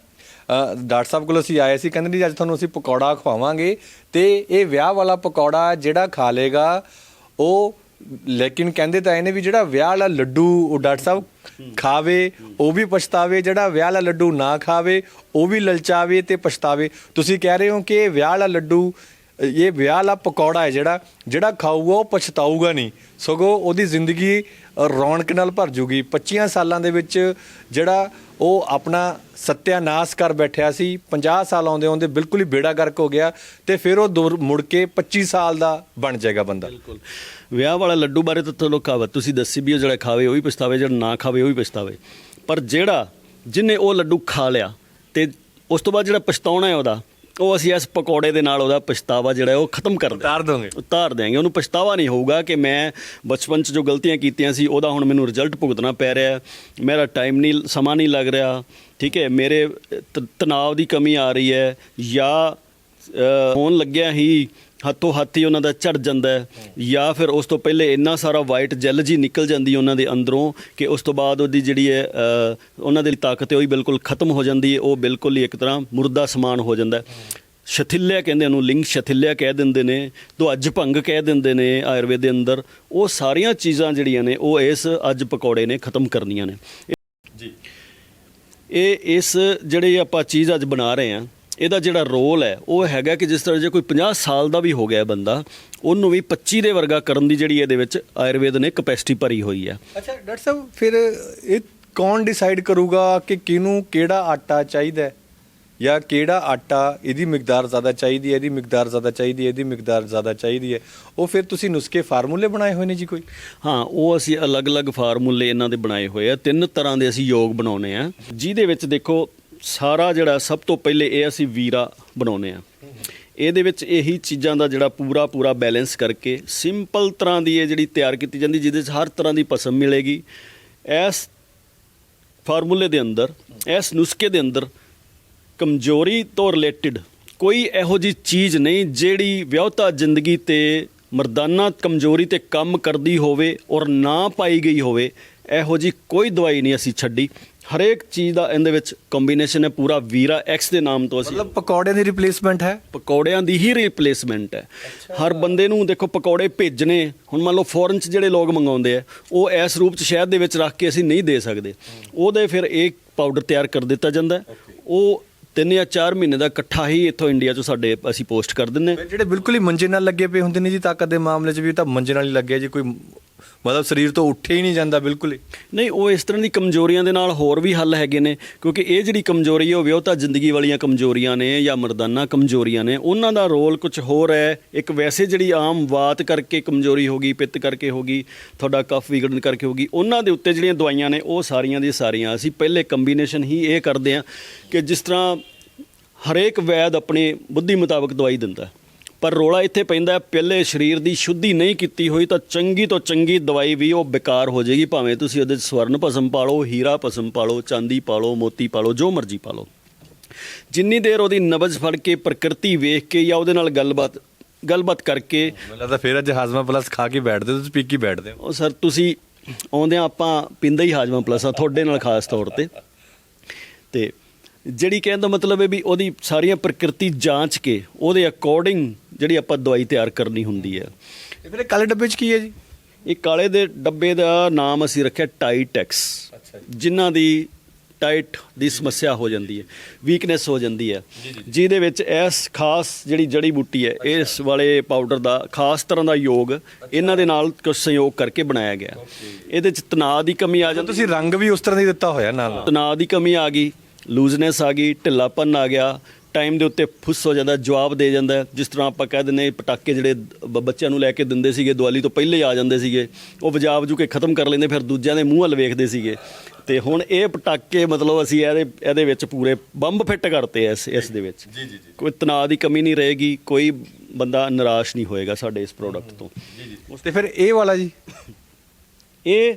ਡਾਕਟਰ ਸਾਹਿਬ ਕੋਲ ਅਸੀਂ ਆਏ ਸੀ, ਕਹਿੰਦੇ ਜੀ, ਅੱਜ ਤੁਹਾਨੂੰ ਅਸੀਂ ਪਕੌੜਾ ਖਵਾਵਾਂਗੇ ਤੇ ਇਹ ਵਿਆਹ ਵਾਲਾ ਪਕੌੜਾ ਜਿਹੜਾ ਖਾ ਲੇਗਾ ਉਹ ਲੇਕਿਨ ਕਹਿੰਦੇ ਤਾਂ ਇਹਨੇ ਵੀ ਜਿਹੜਾ ਵਿਆਹ ਵਾਲਾ ਲੱਡੂ ਉਹ ਡਾਕਟਰ ਸਾਹਿਬ ਖਾਵੇ, ਉਹ ਵੀ ਪਛਤਾਵੇ, ਜਿਹੜਾ ਵਿਆਹ ਵਾਲਾ ਲੱਡੂ ਨਾ ਖਾਵੇ, ਉਹ ਵੀ ਲਲਚਾਵੇ ਤੇ ਪਛਤਾਵੇ। ਤੁਸੀਂ ਕਹਿ ਰਹੇ ਹੋ ਕਿ ਵਿਆਹ ਵਾਲਾ ਲੱਡੂ, ਇਹ ਵਿਆਹ ਵਾਲਾ ਪਕੌੜਾ ਹੈ ਜਿਹੜਾ ਜਿਹੜਾ ਖਾਊਗਾ ਉਹ ਪਛਤਾਊਗਾ ਨਹੀਂ। ਸਗੋਂ ਉਹਦੀ ਜ਼ਿੰਦਗੀ ਰੌਣਕ ਨਾਲ ਭਰ ਜੂਗੀ। 25 ਸਾਲਾਂ ਦੇ ਵਿੱਚ ਜਿਹੜਾ ਉਹ ਆਪਣਾ ਸਤਿਆਨਾਸ਼ ਕਰ ਬੈਠਿਆ ਸੀ 50 ਸਾਲ ਆਉਂਦੇ ਆਉਂਦੇ ਬਿਲਕੁਲ ਹੀ ਬੇੜਾ ਗਰਕ ਹੋ ਗਿਆ ਤੇ ਫਿਰ ਉਹ ਦੌਰ ਮੁੜ ਕੇ 25 ਸਾਲ ਦਾ ਬਣ ਜਾਏਗਾ ਬੰਦਾ। ਬਿਲਕੁਲ। ਵਿਆਹ ਵਾਲਾ ਲੱਡੂ ਬਾਰੇ ਤਾਂ ਤੁਹਾਨੂੰ ਕਹਾਵਤ ਤੁਸੀਂ ਦੱਸੀ ਵੀ ਉਹ ਜਿਹੜਾ ਖਾਵੇ, ਉਹ ਵੀ ਪਛਤਾਵੇ, ਜਿਹੜਾ ਨਾ ਖਾਵੇ, ਉਹ ਵੀ ਪਛਤਾਵੇ। ਪਰ ਜਿਹੜਾ, ਜਿਨੇ ਉਹ ਲੱਡੂ ਖਾ ਲਿਆ ਤੇ ਉਸ ਤੋਂ ਬਾਅਦ ਜਿਹੜਾ ਪਛਤਾਉਣਾ ਹੈ ਉਹਦਾ ਉਹ ਅਸੀਂ ਇਸ ਪਕੌੜੇ ਦੇ ਨਾਲ ਉਹਦਾ ਪਛਤਾਵਾ ਜਿਹੜਾ ਉਹ ਖਤਮ ਕਰ ਦਿਆਂਗੇ। ਉਤਾਰ ਦੋਗੇ ਉਤਾਰ ਦਿਆਂਗੇ। ਉਹਨੂੰ ਪਛਤਾਵਾ ਨਹੀਂ ਹੋਊਗਾ ਕਿ ਮੈਂ ਬਚਪਨ 'ਚ ਜੋ ਗਲਤੀਆਂ ਕੀਤੀਆਂ ਸੀ ਉਹਦਾ ਹੁਣ ਮੈਨੂੰ ਰਿਜ਼ਲਟ ਭੁਗਤਣਾ ਪੈ ਰਿਹਾ। ਮੇਰਾ ਟਾਈਮ ਨਹੀਂ ਸਮਾਂ ਨਹੀਂ ਲੱਗ ਰਿਹਾ। ਠੀਕ ਹੈ ਮੇਰੇ ਤਣਾਅ ਦੀ ਕਮੀ ਆ ਰਹੀ ਹੈ। ਜਾਂ ਹੋਣ ਲੱਗਿਆ ਹੀ ਹੱਥੋਂ ਹੱਥ ਹੀ ਉਹਨਾਂ ਦਾ ਝੜ ਜਾਂਦਾ ਹੈ। ਜਾਂ ਫਿਰ ਉਸ ਤੋਂ ਪਹਿਲੇ ਇੰਨਾ ਸਾਰਾ ਵਾਈਟ ਜੈਲ ਜੀ ਨਿਕਲ ਜਾਂਦੀ ਉਹਨਾਂ ਦੇ ਅੰਦਰੋਂ ਕਿ ਉਸ ਤੋਂ ਬਾਅਦ ਉਹਦੀ ਜਿਹੜੀ ਹੈ ਉਹਨਾਂ ਦੀ ਤਾਕਤ ਹੈ ਉਹ ਹੀ ਬਿਲਕੁਲ ਖਤਮ ਹੋ ਜਾਂਦੀ ਹੈ। ਉਹ ਬਿਲਕੁਲ ਹੀ ਇੱਕ ਤਰ੍ਹਾਂ ਮੁਰਦਾ ਸਮਾਨ ਹੋ ਜਾਂਦਾ ਸ਼ਥਿਲਿਆ ਕਹਿੰਦੇ ਉਹਨੂੰ ਲਿੰਗ ਸ਼ਥਿਲਿਆ ਕਹਿ ਦਿੰਦੇ ਨੇ ਤੋਂ ਅੱਜ ਭੰਗ ਕਹਿ ਦਿੰਦੇ ਨੇ ਆਯੁਰਵੇਦ ਦੇ ਅੰਦਰ। ਉਹ ਸਾਰੀਆਂ ਚੀਜ਼ਾਂ ਜਿਹੜੀਆਂ ਨੇ ਉਹ ਇਸ ਅੱਜ ਪਕੌੜੇ ਨੇ ਖਤਮ ਕਰਨੀਆਂ ਨੇ। ਜੀ। ਇਹ ਇਸ ਜਿਹੜੇ ਆਪਾਂ ਚੀਜ਼ ਅੱਜ ਬਣਾ ਰਹੇ ਆ ਇਹਦਾ ਜਿਹੜਾ ਰੋਲ ਹੈ, ਉਹ ਹੈਗਾ ਕਿ ਜਿਸ ਤਰ੍ਹਾਂ ਜੇ ਕੋਈ 50 ਸਾਲ ਦਾ ਵੀ ਹੋ ਗਿਆ ਬੰਦਾ, ਉਹਨੂੰ ਵੀ 25 ਦੇ ਵਰਗਾ ਕਰਨ ਦੀ ਜਿਹੜੀ ਇਹਦੇ ਵਿੱਚ ਆਯੁਰਵੇਦ ਨੇ ਕਪੈਸਿਟੀ ਭਰੀ ਹੋਈ ਹੈ। ਅੱਛਾ, ਡਾਕਟਰ ਸਾਹਿਬ, ਫਿਰ ਇਹ ਕੌਣ ਡਿਸਾਈਡ ਕਰੂਗਾ ਕਿ ਕਿਹਨੂੰ ਕਿਹੜਾ ਆਟਾ ਚਾਹੀਦਾ ਹੈ? ਜਾਂ ਕਿਹੜਾ ਆਟਾ ਇਹਦੀ ਮਿਕਦਾਰ ਜ਼ਿਆਦਾ ਚਾਹੀਦੀ ਹੈ, ਇਹਦੀ ਮਿਕਦਾਰ ਜ਼ਿਆਦਾ ਚਾਹੀਦੀ ਹੈ, ਇਹਦੀ ਮਿਕਦਾਰ ਜ਼ਿਆਦਾ ਚਾਹੀਦੀ ਹੈ, ਉਹ ਫਿਰ ਤੁਸੀਂ ਨੁਸਖੇ ਫਾਰਮੂਲੇ ਬਣਾਏ ਹੋਏ ਨੇ ਜੀ ਕੋਈ? ਹਾਂ, ਉਹ ਅਸੀਂ ਅਲੱਗ-ਅਲੱਗ ਫਾਰਮੂਲੇ ਇਹਨਾਂ ਦੇ ਬਣਾਏ ਹੋਏ ਆ। ਤਿੰਨ ਤਰ੍ਹਾਂ ਦੇ ਅਸੀਂ ਯੋਗ ਬਣਾਉਨੇ ਆ। ਜਿਹਦੇ ਵਿੱਚ ਦੇਖੋ, ਸਾਰਾ ਜਿਹੜਾ ਸਭ ਤੋਂ ਪਹਿਲੇ ਇਹ ਅਸੀਂ ਵੀਰਾ ਬਣਾਉਨੇ ਆ। ਇਹਦੇ ਵਿੱਚ ਇਹੀ ਚੀਜ਼ਾਂ ਦਾ ਜਿਹੜਾ ਪੂਰਾ ਪੂਰਾ ਬੈਲੈਂਸ ਕਰਕੇ ਸਿੰਪਲ ਤਰ੍ਹਾਂ ਦੀ ਇਹ ਜਿਹੜੀ ਤਿਆਰ ਕੀਤੀ ਜਾਂਦੀ, ਜਿਹਦੇ ਵਿੱਚ ਹਰ ਤਰ੍ਹਾਂ ਦੀ ਪਸਮ ਮਿਲੇਗੀ। ਇਸ ਫਾਰਮੂਲੇ ਦੇ ਅੰਦਰ, ਇਸ ਨੁਸਖੇ ਦੇ ਅੰਦਰ ਕਮਜ਼ੋਰੀ ਤੋਂ ਰਿਲੇਟਡ ਕੋਈ ਇਹੋ ਜੀ ਚੀਜ਼ ਨਹੀਂ ਜਿਹੜੀ ਵਿਆਹਤਾ ਜ਼ਿੰਦਗੀ ਤੇ ਮਰਦਾਨਾ ਕਮਜ਼ੋਰੀ ਤੇ ਕੰਮ ਕਰਦੀ ਹੋਵੇ ਔਰ ਨਾ ਪਾਈ ਗਈ ਹੋਵੇ ਇਹੋ ਜੀ ਕੋਈ ਦਵਾਈ ਨਹੀਂ ਅਸੀਂ ਛੱਡੀ। ਹਰੇਕ ਚੀਜ਼ ਦਾ ਇਹਦੇ ਵਿੱਚ ਕੰਬੀਨੇਸ਼ਨ ਹੈ ਪੂਰਾ ਵੀਰਾ ਐਕਸ ਦੇ ਨਾਮ ਤੋਂ ਅਸੀਂ ਮਤਲਬ ਪਕੌੜੇ ਦੀ ਰਿਪਲੇਸਮੈਂਟ ਹੈ? ਪਕੌੜਿਆਂ ਦੀ ਹੀ ਰਿਪਲੇਸਮੈਂਟ ਹੈ। ਹਰ ਬੰਦੇ ਨੂੰ ਦੇਖੋ ਪਕੌੜੇ ਭੇਜਣੇ ਹੁਣ ਮੰਨ ਲਓ ਫੋਰਨ ਚ ਜਿਹੜੇ ਲੋਕ ਮੰਗਾਉਂਦੇ ਆ ਉਹ ਇਸ ਰੂਪ ਚ ਸ਼ਹਿਦ ਦੇ ਵਿੱਚ ਰੱਖ ਕੇ ਅਸੀਂ ਨਹੀਂ ਦੇ ਸਕਦੇ। ਉਹਦੇ ਫਿਰ ਇਹ ਪਾਊਡਰ ਤਿਆਰ ਕਰ ਦਿੱਤਾ ਜਾਂਦਾ। ਉਹ ਤਿੰਨ ਜਾਂ ਚਾਰ ਮਹੀਨੇ ਦਾ ਇਕੱਠਾ ਹੀ ਇੱਥੋਂ ਇੰਡੀਆ ਚੋਂ ਸਾਡੇ ਅਸੀਂ ਪੋਸਟ ਕਰ ਦਿੰਨੇ ਜਿਹੜੇ ਬਿਲਕੁਲ ਹੀ ਮੰਜੇ ਨਾਲ ਲੱਗੇ ਪਏ ਹੁੰਦੇ ਨੇ ਜੀ, ਤਾਕਤ ਦੇ ਮਾਮਲੇ 'ਚ ਵੀ ਤਾਂ ਮੰਜੇ ਨਾਲ ਹੀ ਲੱਗੇ ਜੀ, ਕੋਈ ਮਤਲਬ ਸਰੀਰ ਤੋਂ ਉੱਠੇ ਹੀ ਨਹੀਂ ਜਾਂਦਾ ਬਿਲਕੁਲ ਹੀ। ਨਹੀਂ, ਉਹ ਇਸ ਤਰ੍ਹਾਂ ਦੀ ਕਮਜ਼ੋਰੀਆਂ ਦੇ ਨਾਲ ਹੋਰ ਵੀ ਹੱਲ ਹੈਗੇ ਨੇ, ਕਿਉਂਕਿ ਇਹ ਜਿਹੜੀ ਕਮਜ਼ੋਰੀ ਹੈ, ਉਹ ਵਿਆਹਤਾ ਜ਼ਿੰਦਗੀ ਵਾਲੀਆਂ ਕਮਜ਼ੋਰੀਆਂ ਨੇ ਜਾਂ ਮਰਦਾਨਾ ਕਮਜ਼ੋਰੀਆਂ ਨੇ, ਉਹਨਾਂ ਦਾ ਰੋਲ ਕੁਝ ਹੋਰ ਹੈ। ਇੱਕ ਵੈਸੇ ਜਿਹੜੀ ਆਮ ਵਾਤ ਕਰਕੇ ਕਮਜ਼ੋਰੀ ਹੋ ਗਈ, ਪਿੱਤ ਕਰਕੇ ਹੋ ਗਈ, ਤੁਹਾਡਾ ਕਫ ਵਿਗੜਨ ਕਰਕੇ ਹੋ ਗਈ, ਉਹਨਾਂ ਦੇ ਉੱਤੇ ਜਿਹੜੀਆਂ ਦਵਾਈਆਂ ਨੇ, ਉਹ ਸਾਰੀਆਂ ਦੀ ਸਾਰੀਆਂ। ਅਸੀਂ ਪਹਿਲੇ ਕੰਬੀਨੇਸ਼ਨ ਹੀ ਇਹ ਕਰਦੇ ਹਾਂ ਕਿ ਜਿਸ ਤਰ੍ਹਾਂ ਹਰੇਕ ਵੈਦ ਆਪਣੇ ਬੁੱਧੀ ਮੁਤਾਬਕ ਦਵਾਈ ਦਿੰਦਾ ਪਰ ਰੋਲਾ ਇੱਥੇ ਪੈਂਦਾ ਪਹਿਲੇ ਸਰੀਰ ਦੀ ਸ਼ੁੱਧੀ ਨਹੀਂ ਕੀਤੀ ਹੋਈ ਤਾਂ ਚੰਗੀ ਤੋਂ ਚੰਗੀ ਦਵਾਈ ਵੀ ਉਹ ਬੇਕਾਰ ਹੋ ਜਾਏਗੀ। ਭਾਵੇਂ ਤੁਸੀਂ ਉਹਦੇ 'ਚ ਸਵਰਨ ਭਸਮ ਪਾ ਲਓ ਹੀਰਾ ਭਸਮ ਪਾ ਲਓ ਚਾਂਦੀ ਪਾ ਲਓ ਮੋਤੀ ਪਾ ਲਓ ਜੋ ਮਰਜ਼ੀ ਪਾ ਲਓ। ਜਿੰਨੀ ਦੇਰ ਉਹਦੀ ਨਬਜ਼ ਫੜ ਕੇ ਪ੍ਰਕਿਰਤੀ ਵੇਖ ਕੇ ਜਾਂ ਉਹਦੇ ਨਾਲ ਗੱਲਬਾਤ ਗੱਲਬਾਤ ਕਰਕੇ ਮੈਨੂੰ ਲੱਗਦਾ ਫਿਰ ਅੱਜ ਹਾਜ਼ਮਾ ਪਲੱਸ ਖਾ ਕੇ ਬੈਠਦੇ ਤੁਸੀਂ ਪੀ ਕੇ ਬੈਠਦੇ ਹੋ। ਉਹ ਸਰ ਤੁਸੀਂ ਆਉਂਦਿਆਂ ਆਪਾਂ ਪਿੰਦਾ ਹੀ ਹਾਜਮਾ ਪਲੱਸ ਆ ਤੁਹਾਡੇ ਨਾਲ ਖਾਸ ਤੌਰ ਤੇ। ਤੇ ਜਿਹੜੀ ਕਹਿਣ ਦਾ ਮਤਲਬ ਹੈ ਵੀ ਉਹਦੀ ਸਾਰੀਆਂ ਪ੍ਰਕਿਰਤੀ ਜਾਂਚ ਕੇ ਉਹਦੇ ਅਕੋਰਡਿੰਗ ਜਿਹੜੀ ਆਪਾਂ ਦਵਾਈ ਤਿਆਰ ਕਰਨੀ ਹੁੰਦੀ ਹੈ। ਇਹ ਫਿਰ ਕਾਲੇ ਡੱਬੇ 'ਚ ਕੀ ਹੈ ਜੀ? ਇਹ ਕਾਲੇ ਦੇ ਡੱਬੇ ਦਾ ਨਾਮ ਅਸੀਂ ਰੱਖਿਆ ਟਾਈਟੈਕਸ ਅੱਛਾ ਜਿਨ੍ਹਾਂ ਦੀ ਟਾਈਟ ਦੀ ਸਮੱਸਿਆ ਹੋ ਜਾਂਦੀ ਹੈ ਵੀਕਨੈਸ ਹੋ ਜਾਂਦੀ ਹੈ। ਜਿਹਦੇ ਵਿੱਚ ਇਸ ਖਾਸ ਜਿਹੜੀ ਜੜੀ ਬੂਟੀ ਹੈ ਇਸ ਵਾਲੇ ਪਾਊਡਰ ਦਾ ਖਾਸ ਤਰ੍ਹਾਂ ਦਾ ਯੋਗ ਇਹਨਾਂ ਦੇ ਨਾਲ ਕੁਝ ਸੰਯੋਗ ਕਰਕੇ ਬਣਾਇਆ ਗਿਆ। ਇਹਦੇ ਚ ਤਣਾਅ ਦੀ ਕਮੀ ਆ ਜਾਂਦੀ ਤੁਸੀਂ ਰੰਗ ਵੀ ਉਸ ਤਰ੍ਹਾਂ ਦੀ ਦਿੱਤਾ ਹੋਇਆ ਨਾਲ। ਤਣਾਅ ਦੀ ਕਮੀ ਆ ਗਈ। ਲੂਜ਼ਨੈਸ ਆ ਗਈ ਢਿੱਲਾਪਨ ਆ ਗਿਆ ਟਾਈਮ ਦੇ ਉੱਤੇ ਫੁੱਸ ਹੋ ਜਾਂਦਾ ਜਵਾਬ ਦੇ ਜਾਂਦਾ। ਜਿਸ ਤਰ੍ਹਾਂ ਆਪਾਂ ਕਹਿ ਦਿੰਦੇ ਪਟਾਕੇ ਜਿਹੜੇ ਬ- ਬੱਚਿਆਂ ਨੂੰ ਲੈ ਕੇ ਦਿੰਦੇ ਸੀਗੇ ਦੀਵਾਲੀ ਤੋਂ ਪਹਿਲੇ ਹੀ ਆ ਜਾਂਦੇ ਸੀਗੇ ਉਹ ਵਜਾ ਵਜੂ ਕੇ ਖਤਮ ਕਰ ਲੈਂਦੇ ਫਿਰ ਦੂਜਿਆਂ ਦੇ ਮੂੰਹ ਵੱਲ ਵੇਖਦੇ ਸੀਗੇ। ਤੇ ਹੁਣ ਇਹ ਪਟਾਕੇ ਮਤਲਬ ਅਸੀਂ ਇਹਦੇ ਇਹਦੇ ਵਿੱਚ ਪੂਰੇ ਬੰਬ ਫਿੱਟ ਕਰਤੇ ਐ ਇਸ ਇਸ ਦੇ ਵਿੱਚ। ਜੀ ਜੀ ਕੋਈ ਤਣਾਅ ਦੀ ਕਮੀ ਨਹੀਂ ਰਹੇਗੀ ਕੋਈ ਬੰਦਾ ਨਿਰਾਸ਼ ਨਹੀਂ ਹੋਏਗਾ ਸਾਡੇ ਇਸ ਪ੍ਰੋਡਕਟ ਤੋਂ। ਤੇ ਫਿਰ ਇਹ ਵਾਲਾ ਜੀ? ਇਹ